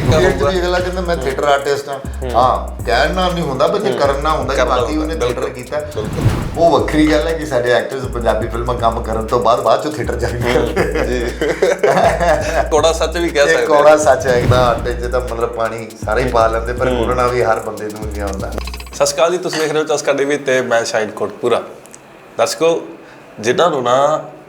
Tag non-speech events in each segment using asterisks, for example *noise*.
ਹੁੰਦੀ ਕਿਉਂਕਿ ਐਕਚੁਅਲੀ ਅਗਲਾ ਕਹਿੰਦਾ ਮੈਂ ਥੀਏਟਰ ਆਰਟਿਸਟ ਹਾਂ। ਹਾਂ। ਕਹਿਣ ਨਾਲ ਨਹੀਂ ਹੁੰਦਾ ਜੇ ਕਰਨਾ ਹੁੰਦਾ ਕਿ ਬਾਕੀ ਉਹਨੇ ਥੀਏਟਰ ਕੀਤਾ। ਉਹ ਵੱਖਰੀ ਗੱਲ ਹੈ ਕਿ ਸਾਡੇ ਐਕਟਰਸ ਪੰਜਾਬੀ ਫਿਲਮਾਂ ਕੰਮ ਕਰਨ ਤੋਂ ਬਾਅਦ ਬਾਅਦ ਚੋਂ ਥੀਏਟਰ ਜਾ ਕੇ ਕਰਦੇ ਕੋੜਾ ਸੱਚ ਵੀ ਕਹਿ ਇਹ ਸਕਦੇ ਹਾਂ। ਕੋੜਾ ਸੱਚ ਹੈ ਕਿ ਆਟੇ 'ਚ ਤਾਂ ਮਤਲਬ ਪਾਣੀ ਸਾਰੇ ਹੀ ਪਾ ਲੈਂਦੇ ਪਰ ਗੁਰਨਾ ਵੀ ਹਰ ਬੰਦੇ ਨੂੰ ਨਹੀਂ ਆਉਂਦਾ। ਸਤਿ ਸ਼੍ਰੀ ਅਕਾਲ ਜੀ ਤੁਸੀਂ ਦੇਖ ਰਹੇ ਹੋ ਚਸਕਾ ਟੀਵੀ ਤੇ ਮੈਂ ਸ਼ਾਹਿਦ ਕੋਟਪੂਰਾ। ਦਰਸ਼ਕੋ ਜਿਨ੍ਹਾਂ ਨੂੰ ਨਾ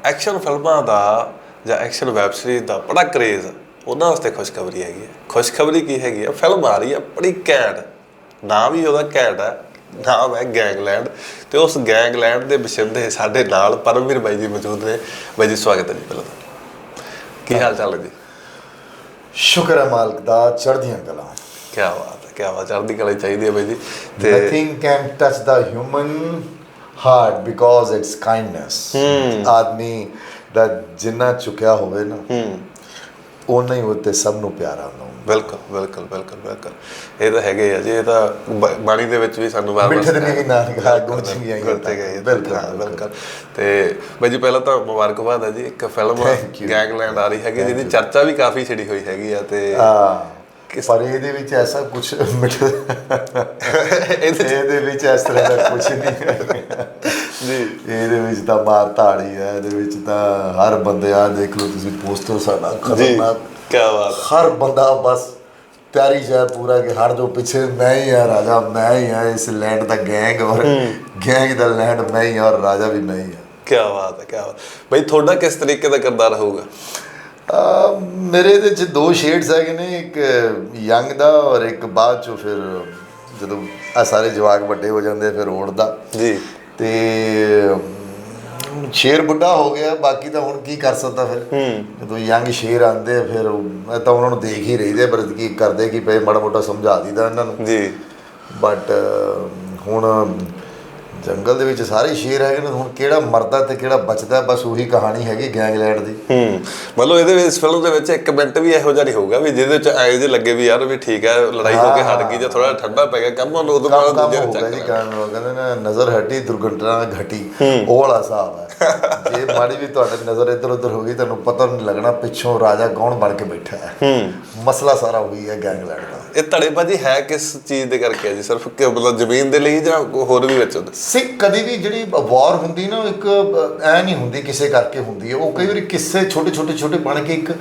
ਐਕਸ਼ਨ ਫਿਲਮਾਂ ਦਾ ਜਾਂ ਐਕਸ਼ਨ ਵੈਬ ਸੀਰੀਜ਼ ਦਾ ਬੜਾ ਕਰੇਜ਼ ਉਹਨਾਂ ਵਾਸਤੇ ਖੁਸ਼ਖਬਰੀ ਹੈਗੀ ਹੈ। ਖੁਸ਼ਖਬਰੀ ਕੀ ਹੈਗੀ ਹੈ? ਫਿਲਮ ਆ ਰਹੀ ਹੈ ਬੜੀ ਘੈਂਟ। ਨਾਮ ਹੀ ਉਹਦਾ ਘੈਂਟ ਹੈ ਨਾਮ ਹੈ ਗੈਂਗਲੈਂਡ। ਤੇ ਉਸ ਗੈਂਗਲੈਂਡ ਦੇ ਬਸ਼ਿੰਦੇ ਸਾਡੇ ਨਾਲ ਪਰਮਵੀਰ ਬਾਈ ਜੀ ਮੌਜੂਦ ਨੇ। ਬਾਈ ਜੀ ਸਵਾਗਤ ਹੈ ਜੀ ਪਹਿਲਾਂ ਤਾਂ। ਕੀ ਹਾਲ ਚਾਲ ਹੈ ਜੀ? ਸ਼ੁਕਰ ਹੈ ਮਾਲਕ ਦਾ ਚੜ੍ਹਦੀਆਂ ਕਲਾ। ਕੀ ਬਾਤ ਹੈ ਕੀ ਬਾਤ ਚੜ੍ਹਦੀ ਕਲਾ ਚਾਹੀਦੀ ਹੈ ਬਾਈ ਜੀ। ਤੇ nothing can touch the human heart because it's kindness ਆਦਮੀ ਦਾ ਜਿੰਨਾ ਚੁੱਕਿਆ ਹੋਵੇ ਨਾ ਉਹਨਾਂ ਹੀ ਉੱਤੇ ਸਭ ਨੂੰ ਪਿਆਰ ਹੁੰਦਾ ਬਿਲਕੁਲ ਬਿਲਕੁਲ ਬਿਲਕੁਲ ਬਿਲਕੁਲ ਇਹ ਤਾਂ ਹੈਗੇ ਆ ਜੀ ਇਹ ਤਾਂ ਬਾਣੀ ਦੇ ਵਿੱਚ ਵੀ ਸਾਨੂੰ ਵਾਰ ਮਿੱਠੇ ਦਿਨੇ ਵੀ ਨਾਨਕ ਗੁੰਚੀਆਂ ਗੁਰਤੇ ਗਏ ਬਿਲਕੁਲ ਬਿਲਕੁਲ। ਤੇ ਬਾਈ ਜੀ ਪਹਿਲਾਂ ਤਾਂ ਮੁਬਾਰਕਬਾਦ ਹੈ ਜੀ। ਇੱਕ ਫਿਲਮ. ਗੈਂਗਲੈਂਡ ਆ ਰਹੀ ਹੈਗੀ ਜਿਹਦੀ ਚਰਚਾ ਵੀ ਕਾਫੀ ਛਿੜੀ ਹੋਈ ਹੈਗੀ ਆ ਤੇ ਪਰ ਇਹਦੇ ਵਿੱਚ ਐਸਾ ਕੁਝ ਮਿੱਠੇ *laughs* ਇਹਦੇ ਵਿੱਚ ਇਸ ਤਰ੍ਹਾਂ ਦਾ ਕੁਝ ਨਹੀਂ। ਜੀ। ਇਹਦੇ ਵਿੱਚ ਤਾਂ ਮਾਰ ਧਾੜੀ ਹੈ ਇਹਦੇ ਵਿੱਚ ਤਾਂ ਹਰ ਬੰਦੇ ਆ ਦੇਖ ਲਓ ਤੁਸੀਂ ਪੋਸਟਰ ਸਾਡਾ ਖਤਰਨਾਕ। ਕੀ ਬਾਤ ਹਰ ਬੰਦਾ ਬਸ ਤਿਆਰੀ ਜਾਏ ਪੂਰਾ ਕਿ ਹਰ ਜੋ ਪਿੱਛੇ ਮੈਂ ਹੀ ਆ ਰਾਜਾ ਮੈਂ ਹੀ ਆ ਇਸ ਲੈਂਡ ਦਾ ਗੈਂਗ ਔਰ ਗੈਂਗ ਦਾ ਲੈਂਡ ਮੈਂ ਹੀ ਔਰ ਰਾਜਾ ਵੀ ਮੈਂ ਹੀ ਆ ਕੀ ਬਾਤ ਹੈ ਕੀ ਬਾਤ। ਬਾਈ ਤੁਹਾਡਾ ਕਿਸ ਤਰੀਕੇ ਦਾ ਕਿਰਦਾਰ ਹੋਊਗਾ? ਅਹ ਮੇਰੇ ਇਹਦੇ ਚ ਦੋ ਸ਼ੇਡਸ ਹੈਗੇ ਨੇ ਇੱਕ ਯੰਗ ਦਾ ਔਰ ਇੱਕ ਬਾਅਦ ਚੋਂ ਫਿਰ ਜਦੋਂ ਆ ਸਾਰੇ ਜਵਾਕ ਵੱਡੇ ਹੋ ਜਾਂਦੇ ਫਿਰ ਓੜਦਾ ਜੀ। ਤੇ ਸ਼ੇਰ ਬੁੱਢਾ ਹੋ ਗਿਆ ਬਾਕੀ ਤਾਂ ਹੁਣ ਕੀ ਕਰ ਸਕਦਾ ਫਿਰ? ਜਦੋਂ ਯੰਗ ਸ਼ੇਰ ਆਂਦੇ ਫਿਰ ਮੈਂ ਤਾਂ ਉਹਨਾਂ ਨੂੰ ਦੇਖ ਹੀ ਰਹੀਦੇ ਪਰ ਕੀ ਕਰਦੇ ਕੀ ਪਏ ਮਾੜਾ ਮੋਟਾ ਸਮਝਾ ਦੀਦਾ ਇਹਨਾਂ ਨੂੰ। ਜੀ। ਬਟ ਹੁਣ ਜੰਗਲ ਦੇ ਵਿੱਚ ਸਾਰੇ ਸ਼ੇਰ ਹੈਗੇ ਨੇ ਹੁਣ ਕਿਹੜਾ ਮਰਦਾ ਤੇ ਕਿਹੜਾ ਬਚਦਾ ਬਸ ਉਹੀ ਕਹਾਣੀ ਹੈਗੀ ਗੈਂਗਲੈਂਡ ਦੀ। ਹੂੰ ਮਤਲਬ ਇਹਦੇ ਵਿੱਚ ਫਿਲਮ ਦੇ ਵਿੱਚ ਇੱਕ ਮਿੰਟ ਵੀ ਇਹੋ ਜਿਹਾ ਨਹੀਂ ਹੋਊਗਾ ਵੀ ਜਿਹਦੇ ਵਿੱਚ ਐ ਜੇ ਲੱਗੇ ਵੀ ਯਾਰ ਵੀ ਠੀਕ ਹੈ ਲੜਾਈ ਹੋ ਕੇ ਹਟ ਗਈ ਜਾਂ ਥੋੜਾ ਠੰਡਾ ਪੈ ਗਿਆ ਕੰਮ ਉਹਨੂੰ ਉਦੋਂ ਬਾਅਦ ਦੂਜੇ ਨੂੰ ਚੱਕ ਜੀ। ਕਾਰਨ ਉਹ ਕਹਿੰਦੇ ਨੇ ਨਜ਼ਰ ਹਟੀ ਦੁਰਘਟਨਾ ਘਟੀ ਉਹ ਵਾਲਾ ਹਿਸਾਬ ਹੈ। ਜੇ ਮਾੜੀ ਵੀ ਤੁਹਾਡੀ ਨਜ਼ਰ ਇੱਧਰ ਉੱਧਰ ਹੋ ਗਈ ਤੁਹਾਨੂੰ ਪਤਾ ਨਹੀਂ ਲੱਗਣਾ ਪਿੱਛੋਂ ਰਾਜਾ ਕੌਣ ਬਣ ਕੇ ਬੈਠਾ ਹੈ। ਹੂੰ। ਮਸਲਾ ਸਾਰਾ ਉਹੀ ਹੈ ਗੈਂਗਲੈਂਡ ਦਾ। ਇਹ ਧੜੇਬਾਜ਼ੀ ਹੈ ਕਿਸ ਚੀਜ਼ ਦੇ ਕਰਕੇ ਹੈ ਜੀ? ਸਿਰਫ ਕਿ ਮਤਲਬ ਜ਼ਮੀਨ ਦੇ ਲਈ ਜਾਂ ਹੋਰ ਵੀ ਵਿੱਚ ਉਹਦੇ ਸਿੱਖ ਕਦੀ ਵੀ ਜਿਹੜੀ ਵਾਰ ਹੁੰਦੀ ਨਾ ਇੱਕ ਐ ਨਹੀਂ ਹੁੰਦੀ ਕਿਸੇ ਕਰਕੇ ਹੁੰਦੀ ਹੈ। ਉਹ ਕਈ ਵਾਰੀ ਕਿੱਸੇ ਛੋਟੇ ਛੋਟੇ ਛੋਟੇ ਬਣ ਕੇ ਇੱਕ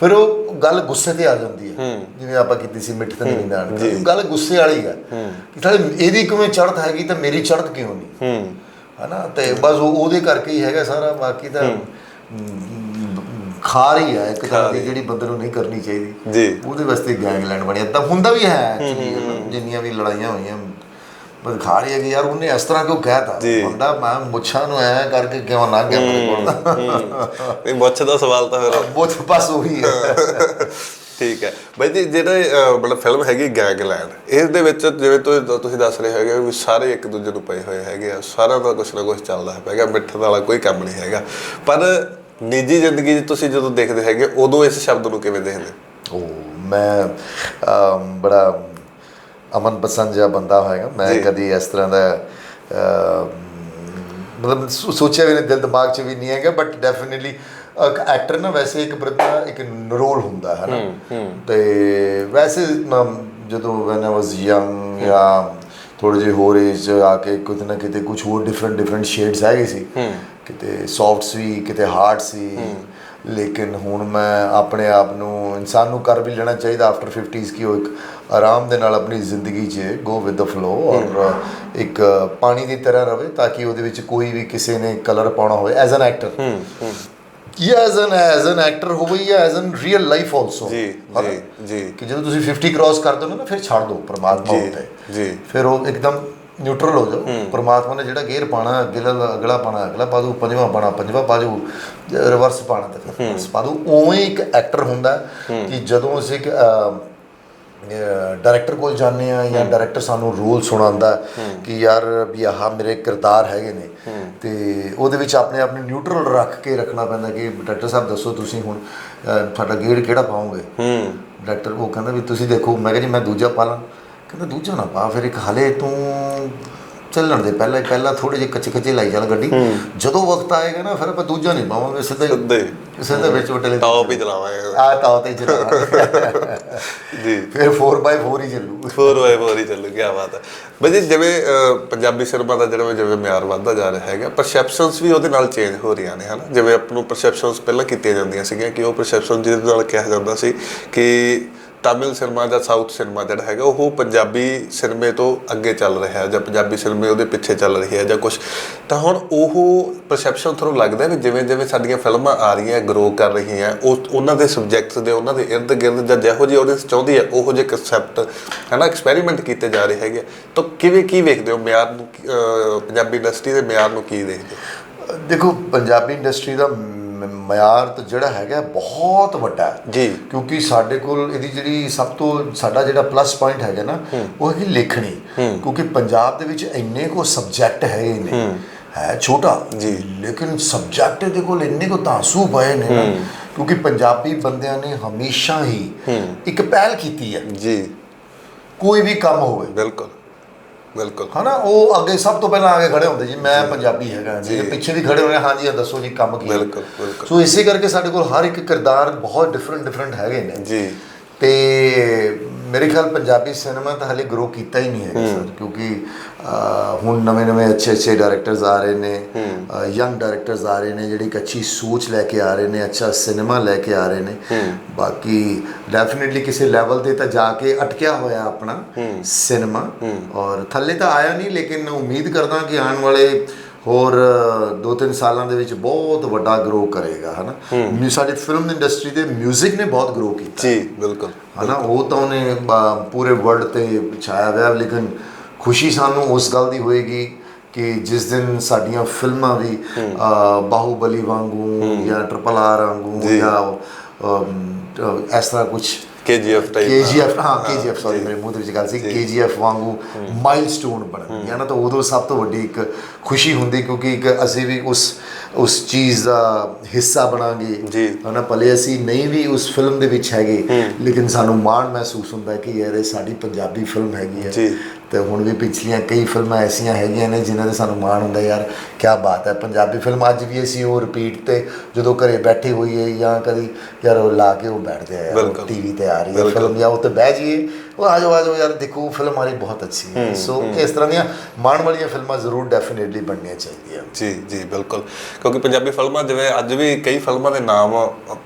ਫਿਰ ਉਹ ਗੱਲ ਗੁੱਸੇ ਤੇ ਆ ਜਾਂਦੀ ਹੈ। ਜਿਵੇਂ ਆਪਾਂ ਕੀਤੀ ਸੀ ਮਿੱਠ ਤੇ ਨਹੀਂ ਨਾਨ ਗੱਲ ਗੁੱਸੇ ਵਾਲੀ ਹੈ। ਕਿ ਸਾਲੇ ਇਹਦੀ ਕਿਵੇਂ ਚੜ੍ਹਤ ਹੈਗੀ ਤਾਂ ਮੇਰੀ ਚੜ੍ਹਤ ਕਿਉਂ ਨਹੀਂ? ਹਨਾ ਤੇ ਬਸ ਉਹ ਉਹਦੇ ਕਰਕੇ ਹੀ ਹੈਗਾ ਸਾਰਾ। ਬਾਕੀ ਤਾਂ ਖਾਰ ਹੀ ਹੈ ਇੱਕ ਤਰ੍ਹਾਂ ਦੀ ਜਿਹੜੀ ਬੰਦੇ ਨੂੰ ਨਹੀਂ ਕਰਨੀ ਚਾਹੀਦੀ। ਜੀ। ਉਹਦੇ ਵਾਸਤੇ ਗੈਂਗਲੈਂਡ ਬਣਿਆ ਤਾਂ ਹੁੰਦਾ ਵੀ ਹੈ actually, ਜਿੰਨੀਆਂ ਵੀ ਲੜਾਈਆਂ ਹੋਈਆਂ ਪਰ ਖਾਰ ਹੀ ਹੈ ਕਿ ਯਾਰ ਉਹਨੇ ਇਸ ਤਰ੍ਹਾਂ ਕਿਉਂ ਕਹਿਤਾ ਜੀ। ਬੰਦਾ ਮੈਂ ਮੁੱਛਾਂ ਨੂੰ ਐ ਕਰਕੇ ਕਿਉਂ ਨਾ ਗਿਆ ਮੇਰੇ ਕੋਲ? ਇਹ ਮੁੱਛ ਦਾ ਸਵਾਲ ਤਾਂ ਫਿਰ ਮੁੱਛ ਬਸ ਉਹੀ ਹੈ। ਠੀਕ ਹੈ। ਬਾਈ ਜੀ ਜਿਹੜੇ ਅਹ, ਮਤਲਬ ਫਿਲਮ ਹੈਗੀ ਗੈਂਗਲੈਂਡ ਇਸ ਦੇ ਵਿੱਚ ਜਿਵੇਂ ਤੁਸੀਂ ਤੁਸੀਂ ਦੱਸ ਰਹੇ ਹੈਗੇ ਵੀ ਸਾਰੇ ਇੱਕ ਦੂਜੇ ਨੂੰ ਪਏ ਹੋਏ ਹੈਗੇ ਆ ਸਾਰਿਆਂ ਦਾ ਕੁਛ ਨਾ ਕੁਛ ਚੱਲਦਾ ਹੈਗਾ ਮਿੱਠਣ ਵਾਲਾ ਕੋਈ ਕੰਮ ਨਹੀਂ ਹੈਗਾ। ਪਰ ਨਿੱਜੀ ਜ਼ਿੰਦਗੀ 'ਚ ਤੁਸੀਂ ਜਦੋਂ ਦੇਖਦੇ ਹੈਗੇ ਉਦੋਂ ਇਸ ਸ਼ਬਦ ਨੂੰ ਕਿਵੇਂ ਦੇਖਦੇ? ਉਹ ਮੈਂ ਬੜਾ ਅਮਨ ਪਸੰਦ ਜਿਹਾ ਬੰਦਾ ਹੋਏਗਾ। ਮੈਂ। ਕਦੀ ਇਸ ਤਰ੍ਹਾਂ ਦਾ ਮਤਲਬ ਸੋਚਿਆ ਵੀ ਨਹੀਂ ਦਿਲ ਦਿਮਾਗ 'ਚ ਵੀ ਨਹੀਂ ਹੈਗਾ ਬਟ ਡੈਫੀਨਿਟਲੀ ਇੱਕ ਐਕਟਰ ਨਾ ਵੈਸੇ ਇੱਕ ਬੰਦਾ ਇੱਕ ਰੋਲ ਹੁੰਦਾ ਹੈ ਨਾ? ਤੇ ਵੈਸੇ ਜਦੋਂ ਵੈਨ ਆਈ ਵਾਸ ਯੰਗ ਜਾਂ ਥੋੜੇ ਜਿਹੇ ਹੋਰ ਏਜ ਆ ਕੇ ਕਿਤੇ ਨਾ ਕਿਤੇ ਕੁਝ ਹੋਰ ਡਿਫਰੈਂਟ ਡਿਫਰੈਂਟ ਸ਼ੇਡਸ ਹੈਗੇ ਸੀ। ਕਿਤੇ ਸੌਫਟਸ ਵੀ ਕਿਤੇ ਹਾਰਡ ਸੀ। ਲੇਕਿਨ ਹੁਣ ਮੈਂ ਆਪਣੇ ਆਪ ਨੂੰ ਇਨਸਾਨ ਨੂੰ ਕਰ ਵੀ ਲੈਣਾ ਚਾਹੀਦਾ ਆਫਟਰ 50s ਕਿ ਉਹ ਇੱਕ ਆਰਾਮ ਦੇ ਨਾਲ ਆਪਣੀ ਜ਼ਿੰਦਗੀ 'ਚ ਗੋ ਵਿਦ ਦ ਫਲੋ ਔਰ ਇੱਕ ਪਾਣੀ ਦੀ ਤਰ੍ਹਾਂ ਰਵੇ ਤਾਂ ਕਿ ਉਹਦੇ ਵਿੱਚ ਕੋਈ ਵੀ ਕਿਸੇ ਨੇ ਕਲਰ ਪਾਉਣਾ ਹੋਵੇ ਐਜ਼ ਐਨ ਐਕਟਰ ਜਾਂ as an as an actor ਹੋਵੇ ਜਾਂ as an real life also ਜੀ ਜੀ ਜੀ। ਕਿ ਜਦੋਂ ਤੁਸੀਂ 50 ਕ੍ਰਾਸ ਕਰ ਦਿਓ ਨਾ ਫਿਰ ਛੱਡ ਦਿਓ ਪ੍ਰਮਾਤਮਾ ਉੱਤੇ। ਜੀ। ਫਿਰ ਉਹ ਇੱਕਦਮ ਨਿਊਟਰਲ ਹੋ ਜਾਓ। ਪ੍ਰਮਾਤਮਾ ਨੇ ਜਿਹੜਾ ਗੇਅਰ ਪਾਣਾ ਅਗਲਾ ਅਗਲਾ ਪਾਣਾ ਅਗਲਾ ਪਾ ਦੂ ਪੰਜਵਾਂ ਪਾਣਾ ਪੰਜਵਾਂ ਪਾ ਦੂ ਰਿਵਰਸ ਪਾਣਾ ਤੇ ਫਿਰ ਰਿਵਰਸ ਪਾ ਦੂ ਉਵੇਂ ਇੱਕ ਐਕਟਰ ਹੁੰਦਾ ਕਿ ਜਦੋਂ ਅਸੀਂ ਇੱਕ ਡਾਇਰੈਕਟਰ ਕੋਲ ਜਾਂਦੇ ਆ ਜਾਂ ਡਾਇਰੈਕਟਰ ਸਾਨੂੰ ਰੋਲ ਸੁਣਾਉਂਦਾ ਕਿ ਯਾਰ ਵੀ ਆਹ ਮੇਰੇ ਕਿਰਦਾਰ ਹੈਗੇ ਨੇ। ਤੇ ਉਹਦੇ ਵਿੱਚ ਆਪਣੇ ਆਪ ਨੂੰ ਨਿਊਟਰਲ ਰੱਖ ਕੇ ਰੱਖਣਾ ਪੈਂਦਾ ਕਿ ਡਾਇਰੈਕਟਰ ਸਾਹਿਬ ਦੱਸੋ ਤੁਸੀਂ ਹੁਣ ਤੁਹਾਡਾ ਗੇਅਰ ਕਿਹੜਾ ਪਾਉਂਗੇ ਹੂੰ। ਡਾਕਟਰ ਉਹ ਕਹਿੰਦਾ ਵੀ ਤੁਸੀਂ ਦੇਖੋ ਮੈਂ ਕਿਹਾ ਜੀ ਮੈਂ ਦੂਜਾ ਪਾ ਲਾਂ। ਕਹਿੰਦਾ ਦੂਜਾ ਨਾ ਪਾ ਫਿਰ ਇੱਕ ਹਲੇ ਤੂੰ ਚੱਲਣ ਦੇ ਪਹਿਲਾਂ ਪਹਿਲਾਂ ਥੋੜੇ ਜਿਹੇ ਕੱਚੇ ਕੱਚੇ ਲਾਈ ਚੱਲ ਗੱਡੀ। ਜਦੋਂ ਵਕਤ ਆਏਗਾ ਨਾ ਫਿਰ ਆਪਾਂ ਦੂਜਾ ਨਹੀਂ ਪਾਵਾਂਗੇ ਸਿੱਧਾ ਹੀ ਸਿੱਧੇ ਵਿੱਚ ਵਟਲੇ ਟੌਪ ਹੀ ਚਲਾਵਾਂਗੇ। ਆ ਤਾਂ ਤੇ ਚਲਾ। ਜੀ। ਫਿਰ 4x4 ਹੀ ਚੱਲੂ। 4x4 ਹੀ ਚੱਲੂ ਕੀ ਬਾਤ ਹੈ। ਬਈ ਜਿਵੇਂ ਪੰਜਾਬੀ ਸਿਨੇਮਾ ਦਾ ਜਿਹੜਾ ਜਿਵੇਂ ਮਿਆਰ ਵੱਧਦਾ ਜਾ ਰਿਹਾ ਹੈਗਾ ਪਰਸੈਪਸ਼ਨਸ ਵੀ ਉਹਦੇ ਨਾਲ ਚੇਂਜ ਹੋ ਰਹੀਆਂ ਨੇ ਹਨਾ? ਜਿਵੇਂ ਆਪਾਂ ਨੂੰ ਪਰਸੈਪਸ਼ਨਸ ਪਹਿਲਾਂ ਕੀਤੀਆਂ ਜਾਂਦੀਆਂ ਸੀਗੀਆਂ ਕਿ ਉਹ ਪਰਸੈਪਸ਼ਨ ਜਿਹਦੇ ਨਾਲ ਕਿਹਾ ਜਾਂਦਾ ਸੀ ਕਿ ਤਾਮਿਲ ਸਿਨੇਮਾ ਜਾਂ ਸਾਊਥ ਸਿਨੇਮਾ ਜਿਹੜਾ ਹੈਗਾ, ਉਹ ਪੰਜਾਬੀ ਸਿਨੇਮੇ ਤੋਂ ਅੱਗੇ ਚੱਲ ਰਿਹਾ ਹੈ ਜਾਂ ਪੰਜਾਬੀ ਸਿਨੇਮੇ ਉਹਦੇ ਪਿੱਛੇ ਚੱਲ ਰਹੀ ਹੈ ਜਾਂ ਕੁਝ ਤਾਂ ਹੁਣ ਉਹ ਪਰਸੈਪਸ਼ਨ ਤੁਹਾਨੂੰ ਲੱਗਦਾ ਵੀ ਜਿਵੇਂ ਜਿਵੇਂ ਸਾਡੀਆਂ ਫਿਲਮਾਂ ਆ ਰਹੀਆਂ ਗਰੋ ਕਰ ਰਹੀਆਂ, ਉਹ ਉਹਨਾਂ ਦੇ ਸਬਜੈਕਟਸ ਦੇ, ਉਹਨਾਂ ਦੇ ਇਰਦ ਗਿਰਦ ਜਾਂ ਜਿਹੋ ਜਿਹੀ ਆਡੀਅנס ਚਾਹੁੰਦੀ ਹੈ, ਉਹੋ ਜਿਹੇ ਕਨਸੈਪਟ ਹਨਾ ਐਕਸਪੈਰੀਮੈਂਟ ਕੀਤੇ ਜਾ ਰਹੇ ਹੈਗੇ ਤਾਂ ਕਿਵੇਂ ਕੀ ਵੇਖਦੇ ਹੋ? ਮਿਆਰ ਨੂੰ ਪੰਜਾਬੀ ਇੰਡਸਟਰੀ ਦੇ ਮਿਆਰ ਨੂੰ ਕੀ ਦੇਖਦੇ ਦੇਖੋ, ਪੰਜਾਬੀ ਇੰਡਸਟਰੀ ਦਾ ਮਿਆਰ ਤਾਂ ਜਿਹੜਾ ਹੈਗਾ ਬਹੁਤ ਵੱਡਾ ਹੈ। ਜੀ। ਕਿਉਂਕਿ ਸਾਡੇ ਕੋਲ ਇਹਦੀ ਜਿਹੜੀ ਸਭ ਤੋਂ ਸਾਡਾ ਜਿਹੜਾ ਪਲੱਸ ਪੁਆਇੰਟ ਹੈਗਾ ਨਾ ਉਹ ਹੈ ਕਿ ਲਿਖਣੀ ਕਿਉਂਕਿ ਪੰਜਾਬ ਦੇ ਵਿੱਚ ਇੰਨੇ ਕੋ ਸਬਜੈਕਟ ਹੈ ਨਹੀਂ ਹੈ। ਛੋਟਾ। ਜੀ। ਲੇਕਿਨ ਸਬਜੈਕਟ ਦੇ ਕੋਲ ਇੰਨੇ ਕੋ ਤਾਸੂ ਪਏ ਨੇ ਨਾ ਕਿਉਂਕਿ ਪੰਜਾਬੀ ਬੰਦਿਆਂ ਨੇ ਹਮੇਸ਼ਾ ਹੀ। ਇੱਕ ਪਹਿਲ ਕੀਤੀ ਹੈ। ਜੀ। ਕੋਈ ਵੀ ਕੰਮ ਹੋਵੇ। ਬਿਲਕੁਲ। ਬਿਲਕੁਲ। ਹਨਾ ਉਹ ਅੱਗੇ ਸਭ ਤੋਂ ਪਹਿਲਾਂ ਆਗੇ ਖੜੇ ਹੁੰਦੇ ਜੀ ਮੈਂ ਪੰਜਾਬੀ ਹੈਗਾ ਜੀ। ਪਿੱਛੇ ਵੀ ਖੜੇ ਹੋਣੇ ਹਾਂਜੀ ਇਹ ਦੱਸੋ ਜੀ ਕੰਮ ਕੀ ਹੈ। ਬਿਲਕੁਲ, ਬਿਲਕੁਲ। ਸੋ ਇਸੇ ਕਰਕੇ ਸਾਡੇ ਕੋਲ ਹਰ ਇੱਕ ਕਿਰਦਾਰ ਬਹੁਤ ਡਿਫਰੈਂਟ ਡਿਫਰੈਂਟ ਹੈਗੇ ਨੇ। ਜੀ। ਤੇ ਮੇਰੇ ਖਿਆਲ ਪੰਜਾਬੀ ਸਿਨੇਮਾ ਤਾਂ ਹਲੇ ਗਰੋ ਕੀਤਾ ਹੀ ਨਹੀਂ ਹੈਗਾ ਸਰ ਕਿਉਂਕਿ ਹੁਣ ਨਵੇਂ ਨਵੇਂ ਅੱਛੇ ਅੱਛੇ ਡਾਇਰੈਕਟਰਸ ਆ ਰਹੇ ਨੇ ਯੰਗ ਡਾਇਰੈਕਟਰਸ ਆ ਰਹੇ ਨੇ ਜਿਹੜੀ ਇੱਕ ਅੱਛੀ ਸੋਚ ਲੈ ਕੇ ਆ ਰਹੇ ਨੇ ਅੱਛਾ ਸਿਨੇਮਾ ਲੈ ਕੇ ਆ ਰਹੇ ਨੇ। ਬਾਕੀ ਡੈਫੀਨਿਟਲੀ ਕਿਸੇ ਲੈਵਲ ਤੇ ਤਾਂ ਜਾ ਕੇ ਅਟਕਿਆ ਹੋਇਆ ਆਪਣਾ ਸਿਨੇਮਾ। ਔਰ ਥੱਲੇ ਤਾਂ ਆਇਆ ਨਹੀਂ ਲੇਕਿਨ ਉਮੀਦ ਕਰਦਾ ਕਿ ਆਉਣ ਵਾਲੇ ਹੋਰ 2-3 ਸਾਲਾਂ ਦੇ ਵਿੱਚ ਬਹੁਤ ਵੱਡਾ ਗਰੋ ਕਰੇਗਾ ਹਨਾ? ਮਿਊ- ਸਾਡੀ ਫਿਲਮ ਇੰਡਸਟਰੀ ਦੇ 뮤직 ਨੇ ਬਹੁਤ ਗਰੋ ਕੀਤਾ। ਜੀ ਬਿਲਕੁਲ। ਹਨਾ? ਉਹ ਤਾਂ ਉਹਨੇ ਪੂਰੇ ਵਰਲਡ ਤੇ ਛਾਇਆ ਹੋਇਆ ਲੇਕਿਨ ਖੁਸ਼ੀ ਸਾਨੂੰ ਉਸ ਗੱਲ ਦੀ ਹੋਏਗੀ ਕਿ ਜਿਸ ਦਿਨ ਸਾਡੀਆਂ ਫਿਲਮਾਂ ਵੀ ਬਾਹੂਬਲੀ ਵਾਂਗੂ ਜਾਂ ਟ੍ਰਿਪਲ ਆਰ ਵਾਂਗੂ ਜੀ। ਇਸ ਤਰ੍ਹਾਂ ਕੁਝ ਕੇਜੀਐਫ ਟਾਈਪ KGF ਹਾਂ KGF ਸੌਰੀ ਮੇਰੇ ਮੂੰਹ ਦੇ ਵਿੱਚ ਗੱਲ ਸੀ। KGF ਵਾਂਗੂ ਮਾਈਲਸਟੋਨ ਬਣਨ। ਜਾਂ ਨਾ ਤਾਂ ਉਦੋਂ ਸਭ ਤੋਂ ਵੱਡੀ ਇੱਕ ਖੁਸ਼ੀ ਹੁੰਦੀ ਕਿਉਂਕਿ ਇੱਕ ਅਸੀਂ ਵੀ ਉਸ ਉਸ ਚੀਜ਼ ਦਾ ਹਿੱਸਾ ਬਣਾਂਗੇ। ਜੀ। ਹਨਾ ਭਲੇ ਅਸੀਂ ਨਹੀਂ ਵੀ ਉਸ ਫਿਲਮ ਦੇ ਵਿੱਚ ਹੈਗੇ ਲੇਕਿਨ ਸਾਨੂੰ ਮਾਣ ਮਹਿਸੂਸ ਹੁੰਦਾ ਹੈ ਕਿ ਯਾਰ ਇਹ ਸਾਡੀ ਪੰਜਾਬੀ ਫਿਲਮ ਹੈਗੀ ਹੈ। ਜੀ। ਤੇ ਹੁਣ ਵੀ ਪਿਛਲੀਆਂ ਕਈ ਫਿਲਮਾਂ ਐਸੀਆਂ ਹੈਗੀਆਂ ਨੇ ਜਿਨ੍ਹਾਂ ਦੇ ਸਾਨੂੰ ਮਾਣ ਹੁੰਦਾ ਯਾਰ ਕੀ ਬਾਤ ਹੈ ਪੰਜਾਬੀ ਫਿਲਮ ਅੱਜ ਵੀ ਅਸੀਂ ਉਹ ਰਿਪੀਟ ਤੇ ਜਦੋਂ ਘਰੇ ਬੈਠੇ ਹੋਈਏ ਜਾਂ ਕਦੀ ਯਾਰ ਉਹ ਲਾ ਕੇ ਉਹ ਬੈਠਦੇ ਆ ਬਿਲਕੁਲ। ਟੀਵੀ ਤੇ ਆ ਰਹੀ ਹੈ। ਫਿਲਮ ਜਾਂ ਉੱਤੇ ਬਹਿ ਜਾਈਏ ਉਹ ਆ ਜਾਓ ਆ ਜਾਓ ਯਾਰ ਦੇਖੋ ਫਿਲਮ ਰਹੀ ਬਹੁਤ ਅੱਛੀ ਹੈ। ਸੋ ਇਸ ਤਰ੍ਹਾਂ ਦੀਆਂ ਮਾਣ ਵਾਲੀਆਂ ਫਿਲਮਾਂ ਜ਼ਰੂਰ ਡੈਫੀਨੇਟਲੀ ਬਣਨੀਆਂ ਚਾਹੀਦੀਆਂ। ਜੀ ਜੀ ਬਿਲਕੁਲ। ਕਿਉਂਕਿ ਪੰਜਾਬੀ ਫਿਲਮਾਂ ਜਿਵੇਂ ਅੱਜ ਵੀ ਕਈ ਫਿਲਮਾਂ ਦੇ ਨਾਮ